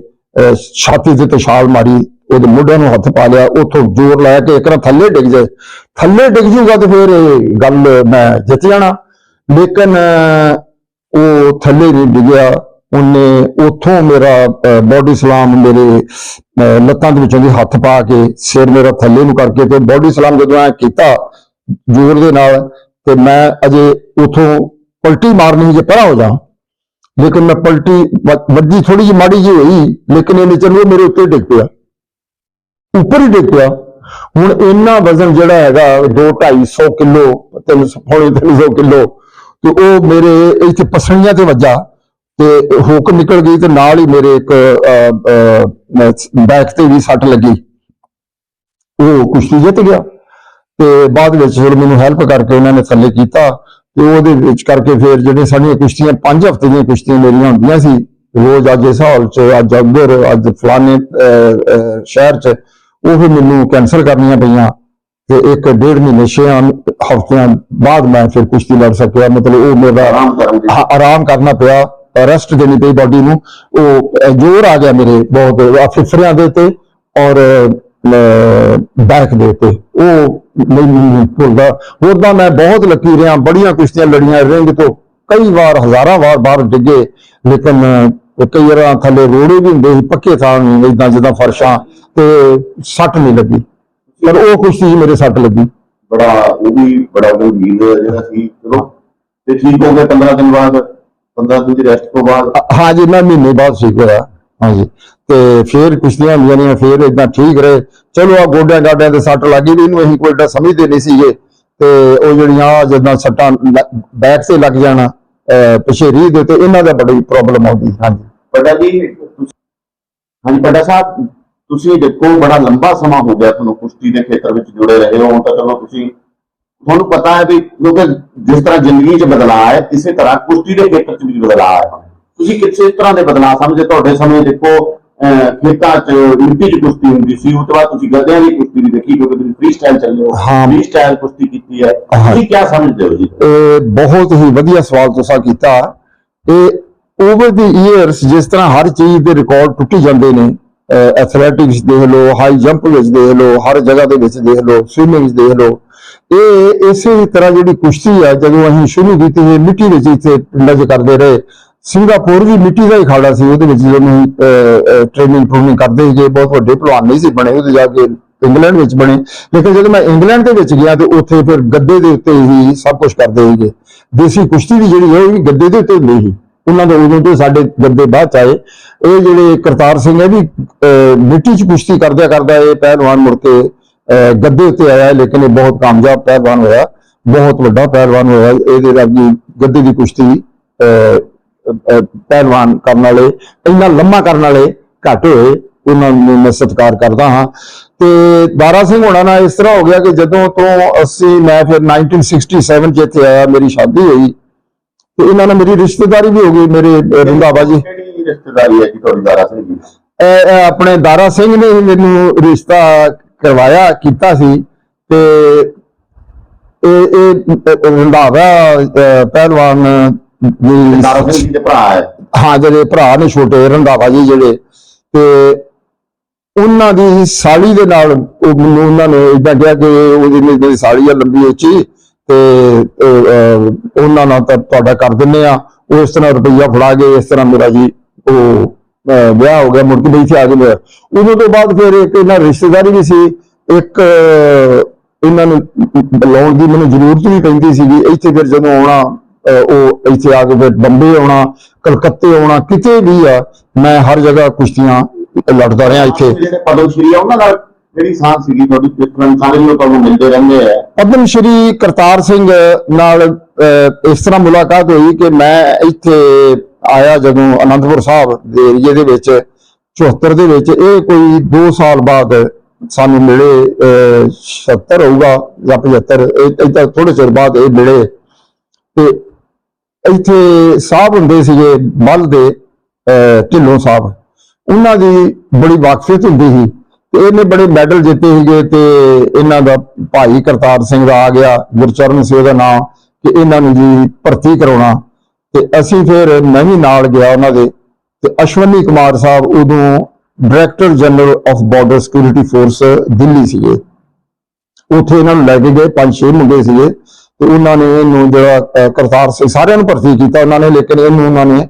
ਅਹ, ਛਾਤੀ ਤੇ ਤਸ਼ਾਲ ਮਾਰੀ। ਉਹਦੇ ਮੋਢਿਆਂ ਨੂੰ ਹੱਥ ਪਾ ਲਿਆ, ਉਥੋਂ ਜ਼ੋਰ ਲਾਇਆ ਕਿ ਇੱਕ ਨਾ ਥੱਲੇ ਡਿੱਗ ਜਾਏ। ਥੱਲੇ ਡਿੱਗ ਜੂਗਾ ਤੇ ਫਿਰ ਇਹ ਗੱਲ ਮੈਂ ਜਿੱਤ ਜਾਣਾ। ਲੇਕਿਨ ਉਹ ਥੱਲੇ ਨਹੀਂ ਡਿੱਗਿਆ। ਉਹਨੇ ਉਥੋਂ ਮੇਰਾ ਬੋਡੀ ਸਲਾਮ ਮੇਰੇ ਲੱਤਾਂ ਦੇ ਵਿੱਚੋਂ ਦੀ ਹੱਥ ਪਾ ਕੇ ਸਿਰ ਮੇਰਾ ਥੱਲੇ ਨੂੰ ਕਰਕੇ ਤੇ ਬੋਡੀ ਸਲਾਮ ਜਦੋਂ ਐ ਕੀਤਾ, ਜ਼ੋਰ ਦੇ ਨਾਲ, ਤੇ ਮੈਂ ਅਜੇ ਉਥੋਂ ਪਲਟੀ ਮਾਰਨੀ ਜੇ ਪਰਾਂ ਹੋ ਜਾ ਲੇਕਿਨ ਮੈਂ ਪਲਟੀ, ਵ- ਵੱਜੀ ਥੋੜੀ ਜਿਹੀ ਮਾੜੀ ਜਿਹੀ ਹੋਈ, ਲੇਕਿਨ ਇਹ ਨਿਚਰ ਉਹ ਮੇਰੇ ਉੱਤੇ ਡਿੱਗ ਪਿਆ। ਉੱਪਰ ਹੀ ਡਿੱਗ ਹੁਣ ਇੰਨਾ ਵਜ਼ਨ ਜਿਹੜਾ ਹੈਗਾ 2 250 ਕਿਲੋ 300 ਪੌਣੇ 300 ਕਿਲੋ ਤੇ ਉਹ ਮੇਰੇ ਇੱਥੇ ਪਸਲੀਆਂ ਤੇ ਵੱਜਾ ਤੇ ਹੁੱਕ ਨਿਕਲ ਗਈ ਤੇ ਨਾਲ ਹੀ ਮੇਰੇ ਇੱਕ ਬੈਕ ਤੇ ਵੀ ਸੱਟ ਲੱਗੀ। ਉਹ ਕੁਸ਼ਤੀ ਜਿੱਤ ਗਿਆ। ਤੇ ਬਾਅਦ ਵਿੱਚ ਫਿਰ ਮੈਨੂੰ ਹੈਲਪ ਕਰਕੇ ਉਹਨਾਂ ਨੇ ਥੱਲੇ ਕੀਤਾ ਤੇ ਉਹਦੇ ਵਿੱਚ ਕਰਕੇ ਫਿਰ ਜਿਹੜੇ ਸਾਡੀਆਂ ਕੁਸ਼ਤੀਆਂ 5 ਹਫ਼ਤੇ ਦੀਆਂ ਕੁਸ਼ਤੀਆਂ ਮੇਰੀਆਂ ਹੁੰਦੀਆਂ ਸੀ ਰੋਜ਼ ਅੱਜ ਇਸ ਹਾਲ 'ਚ ਅੱਜ ਉੱਧਰ ਅੱਜ ਫਲਾਣੇ ਅਹ, ਸ਼ਹਿਰ 'ਚ ਉਹ ਮੈਨੂੰ ਕੈਨਸਲ ਕਰਨੀਆਂ ਪਈਆਂ ਤੇ ਇੱਕ ਡੇਢ ਮਹੀਨੇ ਛੇ ਹਫ਼ਤਿਆਂ ਬਾਅਦ ਮੈਂ ਫਿਰ ਕੁਸ਼ਤੀ ਲੜ ਸਕਿਆ ਮਤਲਬ ਉਹ ਮੇਰਾ ਆਰਾਮ ਕਰਨ ਆਰਾਮ ਪਿਆ ਰੈਸਟ ਦੇਣੀ ਪਈ ਬਾਡੀ ਨੂੰ। ਉਹ ਜ਼ੋਰ ਆ ਗਿਆ ਮੇਰੇ ਬਹੁਤ ਫਿਫਰਿਆਂ ਦੇ ਤੇ ਔਰ ਬੈਕ ਦੇ ਤੇ ਉਹ ਨਹੀਂ ਭੁੱਲਦਾ। ਤਾਂ ਮੈਂ ਬਹੁਤ ਲੱਕੀ ਰਿਹਾ ਬੜੀਆਂ ਕੁਸ਼ਤੀਆਂ ਲੜੀਆਂ ਰਿੰਗ ਤੋਂ ਕਈ ਵਾਰ ਹਜ਼ਾਰਾਂ ਵਾਰ ਬਾਹਰ ਡਿੱਗੇ ਲੇਕਿਨ ਅਹ, ਕਈ ਵਾਰ ਥੱਲੇ ਰੋੜੇ ਵੀ ਹੁੰਦੇ ਸੀ ਪੱਕੇ ਥਾਂ ਨਹੀਂ ਇਦਾਂ ਜਿੱਦਾਂ ਫਰਸ਼ਾਂ ਤੇ ਸੱਟ ਨਹੀਂ ਲੱਗੀ। ਪਰ ਉਹ 'ਚ ਮੇਰੇ ਸੱਟ ਲੱਗੀ। ਬੜਾ ਉਹ ਵੀ ਬੜਾ ਗੰਭੀਰ ਜਿਹੜਾ ਸੀ ਚਲੋ ਤੇ ਠੀਕ ਹੋ ਗਏ 15 ਦਿਨ ਬਾਅਦ 15 ਦਿਨ ਦੀ ਰੈਸਟ ਤੋਂ ਬਾਅਦ। ਹਾਂ ਜੀ ਮੈਂ ਮਹੀਨੇ ਬਾਅਦ ਠੀਕ ਹੋਇਆ ਹਾਂਜੀ। ਤੇ ਫੇਰ ਕੁਸ਼ਤੀਆਂ ਹੁੰਦੀਆਂ ਨੇ ਫੇਰ ਇਦਾਂ ਠੀਕ ਰਹੇ। ਚਲੋ ਆ ਗੋਡਿਆਂ ਗਾਡਿਆਂ ਤੇ ਸੱਟ ਲੱਗੀ ਵੀ ਇਹਨੂੰ ਅਸੀਂ ਕੋਈ ਏਡਾ ਸਮਝਦੇ ਨਹੀਂ ਸੀਗੇ। ਤੇ ਉਹ ਜਿਹੜੀਆਂ ਜਿੱਦਾਂ ਸੱਟਾਂ ਬੈਕ ਤੇ ਲੱਗ ਜਾਣਾ ਅਹ ਪਿਛੇ ਰੀਹ ਦੇ ਤੇ ਇਹਨਾਂ ਦਾ ਬੜੀ ਪ੍ਰੋਬਲਮ ਆਉਂਦੀ ਹਾਂਜੀ। ਪਟਾ ਜੀ ਤੁਸੀਂ- ਹਾਂਜੀ ਪਟਾ ਸਾਹਿਬ ਤੁਸੀਂ ਦੇਖੋ ਬੜਾ ਲੰਬਾ ਸਮਾਂ ਹੋ ਗਿਆ ਤੁਹਾਨੂੰ ਕੁਸ਼ਤੀ ਦੇ ਖੇਤਰ ਵਿੱਚ ਜੁੜੇ ਰਹੇ ਹੋ ਹੁਣ ਤਾਂ ਚਲੋ ਤੁਸੀਂ ਤੁਹਾਨੂੰ ਪਤਾ ਹੈ ਵੀ ਕਿਉਂਕਿ ਜਿਸ ਤਰ੍ਹਾਂ ਜ਼ਿੰਦਗੀ 'ਚ ਬਦਲਾਅ ਹੈ ਇਸੇ ਤਰ੍ਹਾਂ ਕੁਸ਼ਤੀ ਦੇ ਖੇਤਰ 'ਚ ਵੀ ਬਦਲਾਅ ਹੈ ਤੁਸੀਂ ਕਿਸੇ ਤਰ੍ਹਾਂ ਦੇ ਬਦਲਾਅ ਸਮਝੇ? ਤੁਹਾਡੇ ਸਮੇਂ ਦੇਖੋ ਅਹ, ਖੇਤਾਂ 'ਚ ਮਿੱਟੀ 'ਚ ਕੁਸ਼ਤੀ ਹੁੰਦੀ ਸੀ ਉਸ ਤੋਂ ਬਾਅਦ ਤੁਸੀਂ ਗੱਦਿਆਂ ਦੀ ਕੁਸ਼ਤੀ ਵੀ ਦੇਖੀ ਕਿਉਂਕਿ ਤੁਸੀਂ ਫ੍ਰੀ ਸਟਾਈਲ ਚੱਲੇ ਹੋ। ਹਾਂ। ਫ੍ਰੀ ਸਟਾਈਲ ਕੁਸ਼ਤੀ ਕੀਤੀ ਹੈ। ਹਾਂ। ਤੁਸੀਂ ਕੀ ਸਮਝਦੇ ਹੋ ਜੀ? ਇਹ ਬਹੁਤ ਹੀ ਵਧੀਆ ਸਵਾਲ ਤੁਸੀਂ ਕੀਤਾ। ਇਹ ਓਵਰ ਦੀ ਇਅਰਸ ਜਿਸ ਤਰ੍ਹਾਂ ਹਰ ਚੀਜ਼ ਦੇ ਰਿਕਾਰਡ ਟੁੱਟੀ ਜਾਂਦੇ ਨੇ ਐਥਲੈਟਿਕਸ ਦੇਖ ਲਓ ਹਾਈ ਜੰਪ ਵਿੱਚ ਦੇਖ ਲਓ, ਹਰ ਜਗ੍ਹਾ ਦੇ ਵਿੱਚ ਦੇਖ ਲਓ ਸਵਿਮਿੰਗ ਵਿੱਚ ਦੇਖ ਲਓ, ਇਹ ਇਸੇ ਤਰ੍ਹਾਂ ਜਿਹੜੀ ਕੁਸ਼ਤੀ ਹੈ ਜਦੋਂ ਅਸੀਂ ਸ਼ੁਰੂ ਕੀਤੀ ਸੀ, ਮਿੱਟੀ ਵਿੱਚ ਇੱਥੇ ਪਿੰਡਾਂ 'ਚ ਕਰਦੇ ਰਹੇ। ਸਿੰਗਾਪੁਰ ਵੀ ਮਿੱਟੀ ਦਾ ਹੀ ਖਾੜਾ ਸੀ, ਉਹਦੇ ਵਿੱਚ ਜਦੋਂ ਅਸੀਂ ਟ੍ਰੇਨਿੰਗ ਪ੍ਰੂਨਿੰਗ ਕਰਦੇ ਸੀਗੇ, ਬਹੁਤ ਵੱਡੇ ਪਹਿਲਵਾਨ ਨਹੀਂ ਸੀ ਬਣੇ, ਉਹਦੇ ਜਾ ਕੇ ਇੰਗਲੈਂਡ ਵਿੱਚ ਬਣੇ। ਲੇਕਿਨ ਜਦੋਂ ਮੈਂ ਇੰਗਲੈਂਡ ਦੇ ਵਿੱਚ ਗਿਆ, ਤੇ ਉੱਥੇ ਫਿਰ ਗੱਦੇ ਦੇ ਉੱਤੇ ਹੀ ਸਭ ਕੁਝ ਕਰਦੇ ਸੀਗੇ। ਦੇਸੀ ਕੁਸ਼ਤੀ ਵੀ ਜਿਹੜੀ ਹੈ ਉਹ ਵੀ ਗੱਦੇ ਦੇ ਉੱਤੇ ਹੁੰਦੀ ਸੀ। ਉਹਨਾਂ ਦੇ ਉਦੋਂ ਤੋਂ ਸਾਡੇ ਗੱਦੇ ਬਾਅਦ 'ਚ ਆਏ। ਇਹ ਜਿਹੜੇ ਕਰਤਾਰ ਸਿੰਘ ਹੈ ਵੀ ਅਹ, ਮਿੱਟੀ 'ਚ ਕੁਸ਼ਤੀ ਕਰਦਿਆ ਕਰਦਾ ਇਹ ਪਹਿਲਵਾਨ ਮੁੜ ਕੇ ਅਹ, ਗੱਦੇ ਉੱਤੇ ਆਇਆ ਲੇਕਿਨ ਇਹ ਬਹੁਤ ਕਾਮਯਾਬ ਪਹਿਲਵਾਨ ਹੋਇਆ। ਬਹੁਤ ਵੱਡਾ ਪਹਿਲਵਾਨ ਹੋਇਆ। ਇਹਦੇ ਰਾਗੀ ਗੱਦੇ ਦੀ ਕੁਸ਼ਤੀ ਅਹ, ਪਹਿਲਵਾਨ ਕਰਨ ਵਾਲੇ ਇੰਨਾ ਲੰਮਾ ਕਰਨ ਵਾਲੇ ਘੱਟ ਹੋਏ ਉਹਨਾਂ ਨੂੰ ਮੈਂ ਸਤਿਕਾਰ ਕਰਦਾ ਹਾਂ। ਤੇ ਦਾਰਾ ਸਿੰਘ ਹੋਣਾ ਨਾਲ ਇਸ ਤਰ੍ਹਾਂ ਹੋ ਗਿਆ ਕਿ ਜਦੋਂ ਤੋਂ ਅਸੀਂ ਮੈਂ ਫਿਰ 1967 ਚ ਇੱਥੇ ਆਇਆ ਮੇਰੀ ਸ਼ਾਦੀ ਹੋਈ। ਤੇ ਇਹਨਾਂ ਨਾਲ ਮੇਰੀ ਰਿਸ਼ਤੇਦਾਰੀ ਵੀ ਹੋ ਗਈ ਮੇਰੇ ਰੰਧਾਵਾ ਜੀ। ਕਿਹੜੀ ਰਿਸ਼ਤੇਦਾਰੀ ਹੈ ਜੀ ਤੁਹਾਡੀ ਦਾਰਾ ਸਿੰਘ ਜੀ? ਇਹ- ਇਹ ਆਪਣੇ ਦਾਰਾ ਸਿੰਘ ਨੇ ਹੀ ਮੈਨੂੰ ਰਿਸ਼ਤਾ ਕਰਵਾਇਆ ਕੀਤਾ ਸੀ ਤੇ ਇਹ ਇਹ ਰੰਧਾਵਾ ਅਹ, ਪਹਿਲਵਾਨ ਦਾਰਾ ਸਿੰਘ ਦੀ ਜੀ ਦੇ ਭਰਾ ਹੈ। ਹਾਂ ਜਿਹੜੇ ਭਰਾ ਨੇ ਛੋਟੇ ਰੰਧਾਵਾ ਜੀ ਜਿਹੜੇ ਤੇ ਉਹਨਾਂ ਦੀ ਸਾਲੀ ਦੇ ਨਾਲ ਉਹ ਮੈਨੂੰ ਉਹਨਾਂ ਨੇ ਇਦਾਂ ਕਿਹਾ ਕਿ ਉਹਦੀ ਮੇਰੀ ਸਾਲੀ ਆ ਲੰਬੀ ਉੱਚੀ ਤੇ ਉਹਨਾਂ ਨਾਲ ਤਾਂ ਤੁਹਾਡਾ ਕਰ ਦਿੰਨੇ ਆ ਉਹ ਇਸ ਤਰ੍ਹਾਂ ਰੁਪਈਆ ਫੜਾ ਗਏ ਇਸ ਤਰ੍ਹਾਂ ਮੇਰਾ ਜੀ ਉਹ ਵਿਆਹ ਹੋ ਗਿਆ, ਮੁੜ ਕੇ ਇੱਥੇ ਆ ਗਏ ਉਦੋਂ ਤੋਂ ਬਾਅਦ ਫਿਰ ਇੱਕ ਇਹਨਾਂ ਰਿਸ਼ਤੇਦਾਰੀ ਵੀ ਸੀ। ਇੱਕ, ਇਹਨਾਂ ਨੂੰ ਲਾਉਣ ਦੀ ਮੈਨੂੰ ਜ਼ਰੂਰਤ ਨਹੀਂ ਪੈਂਦੀ ਸੀਗੀ। ਇੱਥੇ ਫਿਰ ਜਦੋਂ ਆਉਣਾ ਉਹ ਇੱਥੇ ਆ ਕੇ ਫਿਰ ਬੰਬੇ ਆਉਣਾ, ਕਲਕੱਤੇ ਆਉਣਾ, ਕਿਤੇ ਵੀ ਆ, ਮੈਂ ਹਰ ਜਗ੍ਹਾ ਕੁਸ਼ਤੀਆਂ ਲੜਦਾ ਰਿਹਾ ਇੱਥੇ। ਪਦਮ ਸ਼੍ਰੀ ਉਹਨਾਂ ਨਾਲ ਜਿਹੜੀ ਸਾਥ ਸੀਗੀ ਤੁਹਾਡੀ ਕਿਰਨ ਸਾਰੇ ਲੋਕ ਤੁਹਾਨੂੰ ਮਿਲਦੇ ਰਹਿੰਦੇ ਆ। ਪਦਮ ਸ਼੍ਰੀ ਕਰਤਾਰ ਸਿੰਘ ਨਾਲ ਇਸ ਤਰ੍ਹਾਂ ਮੁਲਾਕਾਤ ਹੋਈ ਕਿ ਮੈਂ ਇੱਥੇ ਆਇਆ ਜਦੋਂ ਅਨੰਦਪੁਰ ਸਾਹਿਬ ਦੇ ਏਰੀਏ ਦੇ ਵਿੱਚ 74 ਦੇ ਵਿੱਚ। ਇਹ ਕੋਈ 2 ਸਾਲ ਬਾਅਦ ਸਾਨੂੰ ਮਿਲੇ ਅਹ, 76 ਹੋਊਗਾ ਜਾਂ 75 ਇਹ ਤਾਂ ਥੋੜੇ ਚਿਰ ਬਾਅਦ ਇਹ ਮਿਲੇ। ਤੇ ਇੱਥੇ ਸਾਹਿਬ ਹੁੰਦੇ ਸੀਗੇ ਮੱਲ ਦੇ ਅਹ, ਢਿੱਲੋਂ ਸਾਹਿਬ। ਉਹਨਾਂ ਦੀ ਬੜੀ ਵਾਕਫੀਅਤ ਹੁੰਦੀ ਸੀ। ਤੇ ਇਹਨੇ ਬੜੇ ਮੈਡਲ ਜਿੱਤੇ ਸੀਗੇ ਤੇ ਇਹਨਾਂ ਦਾ ਭਾਈ ਕਰਤਾਰ ਸਿੰਘ ਦਾ ਆ ਗਿਆ, ਗੁਰਚਰਨ ਸਿੰਘ ਦਾ ਨਾਮ ਕਿ ਇਹਨਾਂ ਨੂੰ ਜੀ ਭਰਤੀ ਕਰਾਉਣਾ। ਤੇ ਅਸੀਂ ਫਿਰ ਮੈਂ ਵੀ ਨਾਲ ਗਿਆ ਉਹਨਾਂ ਦੇ, ਤੇ ਅਸ਼ਵਨੀ ਕੁਮਾਰ ਸਾਹਿਬ ਉਦੋਂ director general of border security force Delhi ਸੀਗੇ। ਉੱਥੇ ਇਹਨਾਂ ਨੂੰ ਲੈ ਕੇ ਗਏ, ਪੰਜ ਛੇ ਮੁੰਡੇ ਸੀਗੇ, ਤੇ ਉਹਨਾਂ ਨੇ ਇਹਨੂੰ ਜਿਹੜਾ ਕਰਤਾਰ ਸਿੰਘ ਸਾਰਿਆਂ ਨੂੰ ਭਰਤੀ ਕੀਤਾ ਉਹਨਾਂ ਨੇ, ਲੇਕਿਨ ਇਹਨੂੰ ਉਹਨਾਂ ਨੇ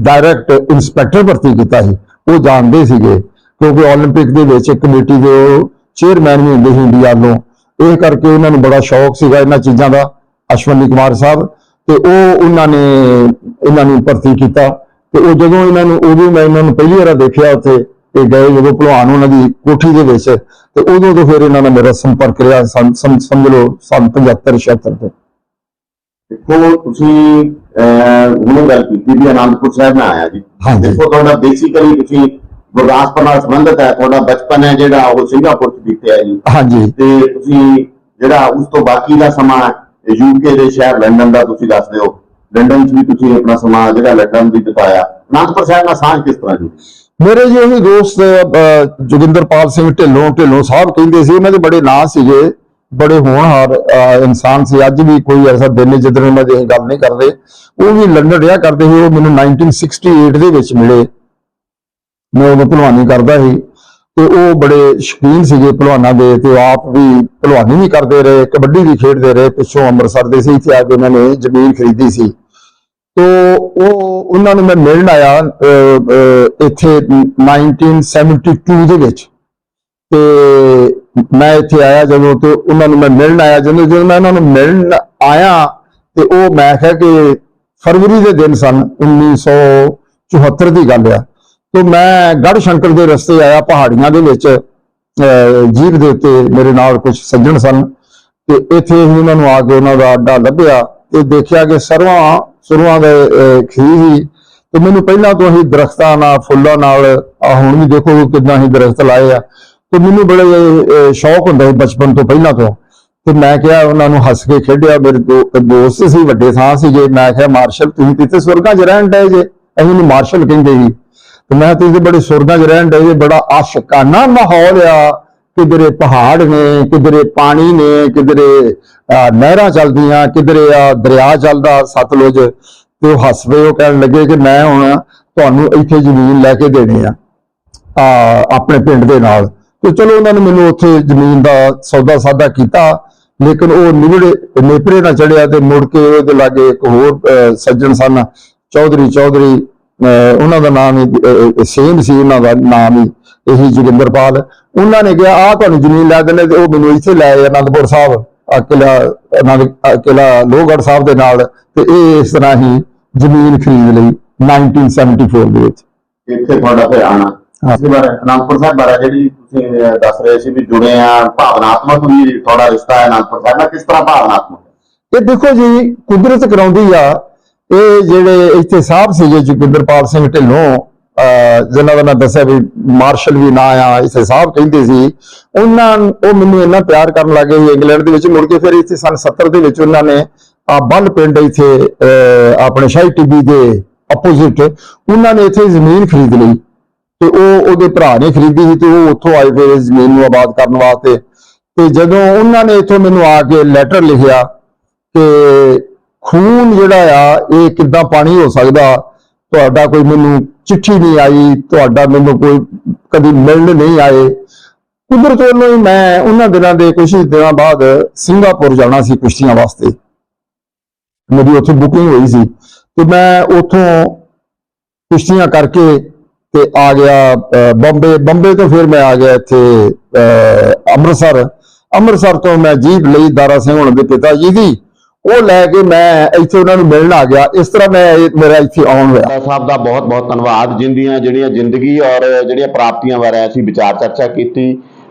ਡਾਇਰੈਕਟ ਇਨਸਪੈਕਟਰ ਭਰਤੀ ਕੀਤਾ ਸੀ। ਉਹ ਜਾਣਦੇ ਸੀਗੇ ਕਿਉਂਕਿ 올림픽 ਦੇ ਵਿੱਚ ਇੱਕ ਕਮੇਟੀ ਦੇ ਉਹ ਚੇਅਰਮੈਨ ਵੀ ਹੁੰਦੇ ਸੀ ਇੰਡੀਆ ਵੱਲੋਂ ਇਹ ਕਰਕੇ ਉਹਨਾਂ ਨੂੰ ਬੜਾ ਸ਼ੌਕ ਸੀਗਾ ਇਹਨਾਂ ਚੀਜ਼ਾਂ ਦਾ ਅਸ਼ਵਨੀ ਕੁਮਾਰ ਸਾਹਿਬ ਤੇ ਉਹ ਉਹਨਾਂ ਨੇ ਇਹਨਾਂ ਨੂੰ ਭਰਤੀ ਕੀਤਾ ਤੇ ਉਹ ਜਦੋਂ ਇਹਨਾਂ ਨੂੰ ਉਦੋਂ ਮੈਂ ਇਹਨਾਂ ਨੂੰ ਪਹਿਲੀ ਵਾਰ ਦੇਖਿਆ ਉੱਥੇ ਤੇ ਗਏ ਜਦੋਂ ਭਲਵਾਨ ਉਹਨਾਂ ਦੀ ਕੋਠੀ ਦੇ ਵਿੱਚ ਤੇ ਉਦੋਂ ਤੋਂ ਫਿਰ ਇਹਨਾਂ ਨਾਲ ਮੇਰਾ ਸੰਪਰਕ ਰਿਹਾ ਸੰਨ- ਸਮ- ਸਮਝ ਲਓ ਸੰਨ 75 76 ਤੋਂ ਦੇਖੋ ਤੁਸੀਂ ਅਹ, ਹੁਣ ਗੱਲ ਕੀਤੀ ਵੀ ਆਨੰਦਪੁਰ ਸਾਹਿਬ ਮੈਂ ਆਇਆ ਜੀ ਹਾਂਜੀ। ਦੇਖੋ ਤੁਹਾਡਾ ਬੇਸਿਕਲੀ ਤੁਸੀਂ ਗੁਰਦਾਸਪੁਰ ਨਾਲ ਸੰਬੰਧਿਤ ਹੈ ਤੁਹਾਡਾ ਬਚਪਨ ਹੈ ਜਿਹੜਾ ਉਹ ਸਿੰਗਾਪੁਰ ਚ ਬੀਤਿਆ ਜੀ। ਹਾਂਜੀ। ਤੇ ਤੁਸੀਂ ਜਿਹੜਾ ਉਸ ਤੋਂ ਬਾਕੀ ਦਾ ਸਮਾਂ ਯੂਕੇ ਦੇ ਸ਼ਹਿਰ ਲੰਡਨ ਦਾ ਤੁਸੀਂ ਦੱਸਦੇ ਹੋ ਲੰਡਨ 'ਚ ਵੀ ਤੁਸੀਂ ਆਪਣਾ ਸਮਾਂ ਜਿਹੜਾ ਲੰਡਨ ਦੀ ਬਿਤਾਇਆ। ਅਨੰਦਪੁਰ ਸਾਹਿਬ ਨਾਲ ਸਾਂਝ ਕਿਸ ਤਰ੍ਹਾਂ ਜੁੜੀ ਮੇਰੇ ਜੀ ਉਹੀ ਦੋਸਤ ਜੋਗਿੰਦਰਪਾਲ ਸਿੰਘ ਢਿੱਲੋਂ ਢਿੱਲੋਂ ਸਾਹਿਬ ਕਹਿੰਦੇ ਸੀ ਉਹਨਾਂ ਦੇ ਬੜੇ ਨਾਂ ਸੀਗੇ ਬੜੇ ਹੋਣਹਾਰ ਇਨਸਾਨ ਸੀ। ਅੱਜ ਵੀ ਕੋਈ ਐਸਾ ਦਿਨ ਜਦੋਂ ਉਹਨਾਂ ਦੀ ਗੱਲ ਨਹੀਂ ਕਰਦੇ। ਉਹ ਵੀ ਲੰਡਨ ਰਿਹਾ ਕਰਦੇ ਸੀ ਉਹ ਮੈਨੂੰ 1968 ਦੇ ਵਿੱਚ ਮਿਲੇ। ਮੈਂ ਉਹ ਭਲਵਾਨੀ ਕਰਦਾ ਸੀ ਤੇ ਉਹ ਬੜੇ ਸ਼ੌਕੀਨ ਸੀਗੇ ਭਲਵਾਨਾਂ ਦੇ ਤੇ ਆਪ ਵੀ ਭਲਵਾਨੀ ਵੀ ਕਰਦੇ ਰਹੇ ਕਬੱਡੀ ਵੀ ਖੇਡਦੇ ਰਹੇ ਪਿੱਛੋਂ ਅੰਮ੍ਰਿਤਸਰ ਦੇ ਸੀ ਇੱਥੇ ਆ ਕੇ ਉਹਨਾਂ ਨੇ ਜ਼ਮੀਨ ਖਰੀਦੀ ਸੀ। ਤੋ ਉਹ ਉਹਨਾਂ ਨੂੰ ਮੈਂ ਮਿਲਣ ਆਇਆ ਅਹ, ਅਹ, ਇੱਥੇ 1972 ਦੇ ਵਿੱਚ। ਤੇ ਮੈਂ ਇੱਥੇ ਆਇਆ ਜਦੋਂ ਤੇ ਉਹਨਾਂ ਨੂੰ ਮੈਂ ਮਿਲਣ ਆਇਆ ਜਦੋਂ ਜਦੋਂ ਮੈਂ ਉਹਨਾਂ ਨੂੰ ਮਿਲਣ ਆਇਆ ਤੇ ਉਹ ਮੈਂ ਕਿਹਾ ਕਿ ਫਰਵਰੀ ਦੇ ਦਿਨ ਸਨ 1974 ਦੀ ਗੱਲ ਆ। ਤੇ ਮੈਂ ਗੜ ਸ਼ੰਕਰ ਦੇ ਰਸਤੇ ਆਇਆ ਪਹਾੜੀਆਂ ਦੇ ਵਿੱਚ ਅਹ, ਜੀਪ ਦੇ ਉੱਤੇ ਮੇਰੇ ਨਾਲ ਕੁਝ ਸੱਜਣ ਸਨ ਤੇ ਇੱਥੇ ਹੀ ਉਹਨਾਂ ਨੂੰ ਆ ਕੇ ਉਹਨਾਂ ਦਾ ਅੱਡਾ ਲੱਭਿਆ ਤੇ ਦੇਖਿਆ ਕਿ ਸਰਵਾਂ ਸਰਵਾਂ ਦੇ ਅਹ, ਖੀਰ ਸੀ ਤੇ ਮੈਨੂੰ ਪਹਿਲਾਂ ਤੋਂ ਹੀ ਦਰਖਤਾਂ ਨਾਲ ਫੁੱਲਾਂ ਨਾਲ ਆ ਹੁਣ ਵੀ ਦੇਖੋ ਕਿੰਨਾ ਹੀ ਦਰਖਤ ਲਾਏ ਆ। ਤੇ ਮੈਨੂੰ ਬੜੇ ਸ਼ੌਕ ਹੁੰਦਾ ਸੀ ਬਚਪਨ ਤੋਂ ਪਹਿਲਾਂ ਤੋਂ। ਤੇ ਮੈਂ ਕਿਹਾ ਉਹਨਾਂ ਨੂੰ ਹੱਸ ਕੇ ਖੇਡਿਆ ਮੇਰੇ ਦੋ ਦੋਸਤ ਸੀ ਵੱਡੇ ਥਾਂ ਸੀਗੇ। ਮੈਂ ਕਿਹਾ ਮਾਰਸ਼ਲ ਤੁਸੀਂ ਤੇ ਇੱਥੇ 'ਚ ਰਹਿਣ ਡਏ ਜੇ। ਅਸੀਂ ਨੂੰ ਮਾਰਸ਼ਲ ਕਹਿੰਦੇ ਸੀ। ਤੇ ਮੈਂ ਤੁਸੀਂ ਤੇ ਬੜੇ ਸੁਰਗਾਂ 'ਚ ਰਹਿਣ ਡਏ ਜੇ ਬੜਾ ਆਸ਼ਕਾਨਾ ਮਾਹੌਲ ਆ। ਕਿਧਰੇ ਪਹਾੜ ਨੇ ਕਿਧਰੇ ਪਾਣੀ ਨੇ ਕਿਧਰੇ ਨਹਿਰਾਂ ਚੱਲਦੀਆਂ ਕਿਧਰੇ ਆ ਦਰਿਆ ਚੱਲਦਾ ਸਤਲੁਜ। ਤੇ ਉਹ ਹੱਸਦੇ ਉਹ ਕਹਿਣ ਲੱਗੇ ਕਿ ਮੈਂ ਹੁਣ ਤੁਹਾਨੂੰ ਇੱਥੇ ਜ਼ਮੀਨ ਲੈ ਕੇ ਦੇਣੀ ਆ ਆਪਣੇ ਪਿੰਡ ਦੇ ਨਾਲ। ਤੇ ਚਲੋ ਉਹਨਾਂ ਨੇ ਮੈਨੂੰ ਉੱਥੇ ਜ਼ਮੀਨ ਦਾ ਸੌਦਾ ਸਾਦਾ ਕੀਤਾ ਲੇਕਿਨ ਉਹ ਨਿਵੜੇ ਨੇਪਰੇ ਨਾ ਚੜਿਆ ਤੇ ਮੁੜ ਕੇ ਉਹਦੇ ਲਾਗੇ ਇੱਕ ਹੋਰ ਅਹ, ਸੱਜਣ ਸਨ ਚੌਧਰੀ ਚੌਧਰੀ ਉਹਨਾਂ ਦਾ ਨਾਮ ਹੀ ਸੇਮ ਸੀ ਉਹਨਾਂ ਦਾ ਨਾਮ ਹੀ ਇਹੀ ਜੋਗਿੰਦਰਪਾਲ ਉਹਨਾਂ ਨੇ ਕਿਹਾ ਆ ਤੁਹਾਨੂੰ ਜ਼ਮੀਨ ਲੈ ਦਿੰਦੇ ਤੇ ਉਹ ਮੈਨੂੰ ਇੱਥੇ ਲੈ ਆਏ ਅਨੰਦਪੁਰ ਸਾਹਿਬ ਕਿਲਾ ਅਨੰਦ ਕਿਲਾ ਲੋਹਗੜ੍ਹ ਸਾਹਿਬ ਦੇ ਨਾਲ ਤੇ ਇਹ ਇਸ ਤਰ੍ਹਾਂ ਹੀ ਜ਼ਮੀਨ ਖਰੀਦ ਲਈ 1974 ਦੇ ਵਿੱਚ ਇੱਥੇ ਤੁਹਾਡਾ ਫਿਰ ਆਣਾ। ਇਸੇ ਬਾਰੇ ਅਨੰਦਪੁਰ ਸਾਹਿਬ ਬਾਰੇ ਜਿਹੜੀ ਤੁਸੀਂ ਦੱਸ ਰਹੇ ਸੀ ਵੀ ਜੁੜੇ ਆ ਭਾਵਨਾਤਮਕ ਵੀ ਤੁਹਾਡਾ ਰਿਸ਼ਤਾ ਹੈ ਅਨੰਦਪੁਰ ਸਾਹਿਬ ਨਾਲ ਕਿਸ ਤਰ੍ਹਾਂ ਭਾਵਨਾਤਮਕ? ਇਹ ਦੇਖੋ ਜੀ ਕੁਦਰਤ ਕਰਾਉਂਦੀ ਆ ਇਹ ਜਿਹੜੇ ਇੱਥੇ ਸਾਹਿਬ ਸੀਗੇ ਜੋਗਿੰਦਰਪਾਲ ਸਿੰਘ ਢਿੱਲੋਂ, ਅਹ, ਜਿਨ੍ਹਾਂ ਦਾ ਮੈਂ ਦੱਸਿਆ ਵੀ ਮਾਰਸ਼ਲ ਵੀ ਨਾ ਆ, ਇੱਥੇ ਸਾਹਿਬ ਕਹਿੰਦੇ ਸੀ। ਉਹਨਾਂ ਉਹ ਮੈਨੂੰ ਇੰਨਾ ਪਿਆਰ ਕਰਨ ਲੱਗੇ ਇੰਗਲੈਂਡ ਦੇ ਵਿੱਚ ਮੁੜ ਕੇ ਫਿਰ ਇੱਥੇ ਸਨ 70 ਦੇ ਵਿੱਚ ਉਹਨਾਂ ਨੇ ਆ ਬੱਲ ਪਿੰਡ ਇੱਥੇ ਆਪਣੇ ਸ਼ਾਹੀ ਟਿੱਬੀ ਦੇ ਆਪੋਜ਼ਿਟ ਉਹਨਾਂ ਨੇ ਇੱਥੇ ਜ਼ਮੀਨ ਖਰੀਦ ਲਈ। ਤੇ ਉਹ ਉਹਦੇ ਭਰਾ ਨੇ ਖਰੀਦੀ ਸੀ ਤੇ ਉਹ ਉੱਥੋਂ ਆਏ ਫਿਰ ਇਸ ਜ਼ਮੀਨ ਨੂੰ ਆਬਾਦ ਕਰਨ ਵਾਸਤੇ। ਤੇ ਜਦੋਂ ਉਹਨਾਂ ਨੇ ਇੱਥੋਂ ਮੈਨੂੰ ਆ ਕੇ ਲੈਟਰ ਲਿਖਿਆ ਕਿ ਖੂਨ ਜਿਹੜਾ ਆ ਇਹ ਕਿੱਦਾਂ ਪਾਣੀ ਹੋ ਸਕਦਾ? ਤੁਹਾਡਾ ਕੋਈ ਮੈਨੂੰ ਚਿੱਠੀ ਨਹੀਂ ਆਈ ਤੁਹਾਡਾ ਮੈਨੂੰ ਕੋਈ ਕਦੀ ਮਿਲਣ ਨਹੀਂ ਆਏ। ਕੁਦਰਤ ਵੱਲੋਂ ਹੀ ਮੈਂ ਉਹਨਾਂ ਦਿਨਾਂ ਦੇ ਕੁਝ ਦਿਨਾਂ ਬਾਅਦ ਸਿੰਗਾਪੁਰ ਜਾਣਾ ਸੀ ਕੁਸ਼ਤੀਆਂ ਵਾਸਤੇ। ਮੇਰੀ ਉੱਥੇ ਬੁਕਿੰਗ ਹੋਈ ਸੀ। ਤੇ ਮੈਂ ਉੱਥੋਂ ਕੁਸ਼ਤੀਆਂ ਕਰਕੇ ਤੇ ਆ ਗਿਆ ਅਹ, ਬੰਬੇ। ਬੰਬੇ ਤੋਂ ਫਿਰ ਮੈਂ ਆ ਗਿਆ ਇੱਥੇ ਅਹ, ਅੰਮ੍ਰਿਤਸਰ। ਅੰਮ੍ਰਿਤਸਰ ਤੋਂ ਮੈਂ ਜੀਪ ਲਈ ਦਾਰਾ ਸਿੰਘ ਹੁਣ ਦੇ ਪਿਤਾ ਜੀ ਦੀ। ਉਹ ਲੈ ਕੇ ਮੈਂ ਇੱਥੇ ਉਹਨਾਂ ਨੂੰ ਮਿਲਣ ਆ ਗਿਆ। ਇਸ ਤਰ੍ਹਾਂ ਮੈਂ ਮੇਰਾ ਇੱਥੇ ਆਉਣ ਹੋਇਆ। ਸਾਹਿਬ ਦਾ ਬਹੁਤ ਬਹੁਤ ਧੰਨਵਾਦ। ਜਿੰਦੀਆਂ ਜਿਹੜੀਆਂ ਜ਼ਿੰਦਗੀ ਔਰ ਜਿਹੜੀਆਂ ਪ੍ਰਾਪਤੀਆਂ ਬਾਰੇ ਅਸੀਂ ਵਿਚਾਰ ਚਰਚਾ ਕੀਤੀ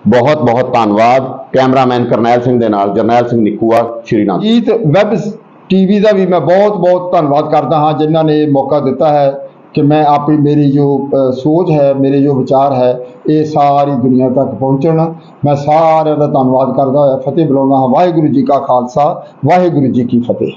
ਬਹੁਤ ਬਹੁਤ ਧੰਨਵਾਦ। ਕੈਮਰਾਮੈਨ ਕਰਨੈਲ ਸਿੰਘ ਦੇ ਨਾਲ ਜਰਨੈਲ ਸਿੰਘ ਨਿੱਕੂਆ ਸ਼੍ਰੀ ਅਨੰਦ ਜੀਤ ਵੈਬ ਟੀਵੀ ਦਾ ਵੀ ਮੈਂ ਬਹੁਤ ਬਹੁਤ ਧੰਨਵਾਦ ਕਰਦਾ ਹਾਂ ਜਿਨ੍ਹਾਂ ਨੇ ਮੌਕਾ ਦਿੱਤਾ ਹੈ। ਕਿ ਮੈਂ ਆਪਣੀ ਮੇਰੀ ਜੋ ਸੋਚ ਹੈ, ਮੇਰੇ ਜੋ ਵਿਚਾਰ ਹੈ, ਇਹ ਸਾਰੀ ਦੁਨੀਆ ਤੱਕ ਪਹੁੰਚਣ। ਮੈਂ ਸਾਰਿਆਂ ਦਾ ਧੰਨਵਾਦ ਕਰਦਾ ਹੋਇਆ, ਫਤਿਹ ਬੁਲਾਉਂਦਾ ਹਾਂ। ਵਾਹਿਗੁਰੂ ਜੀ ਕਾ ਖਾਲਸਾ, ਵਾਹਿਗੁਰੂ ਜੀ ਕੀ ਫਤਿਹ।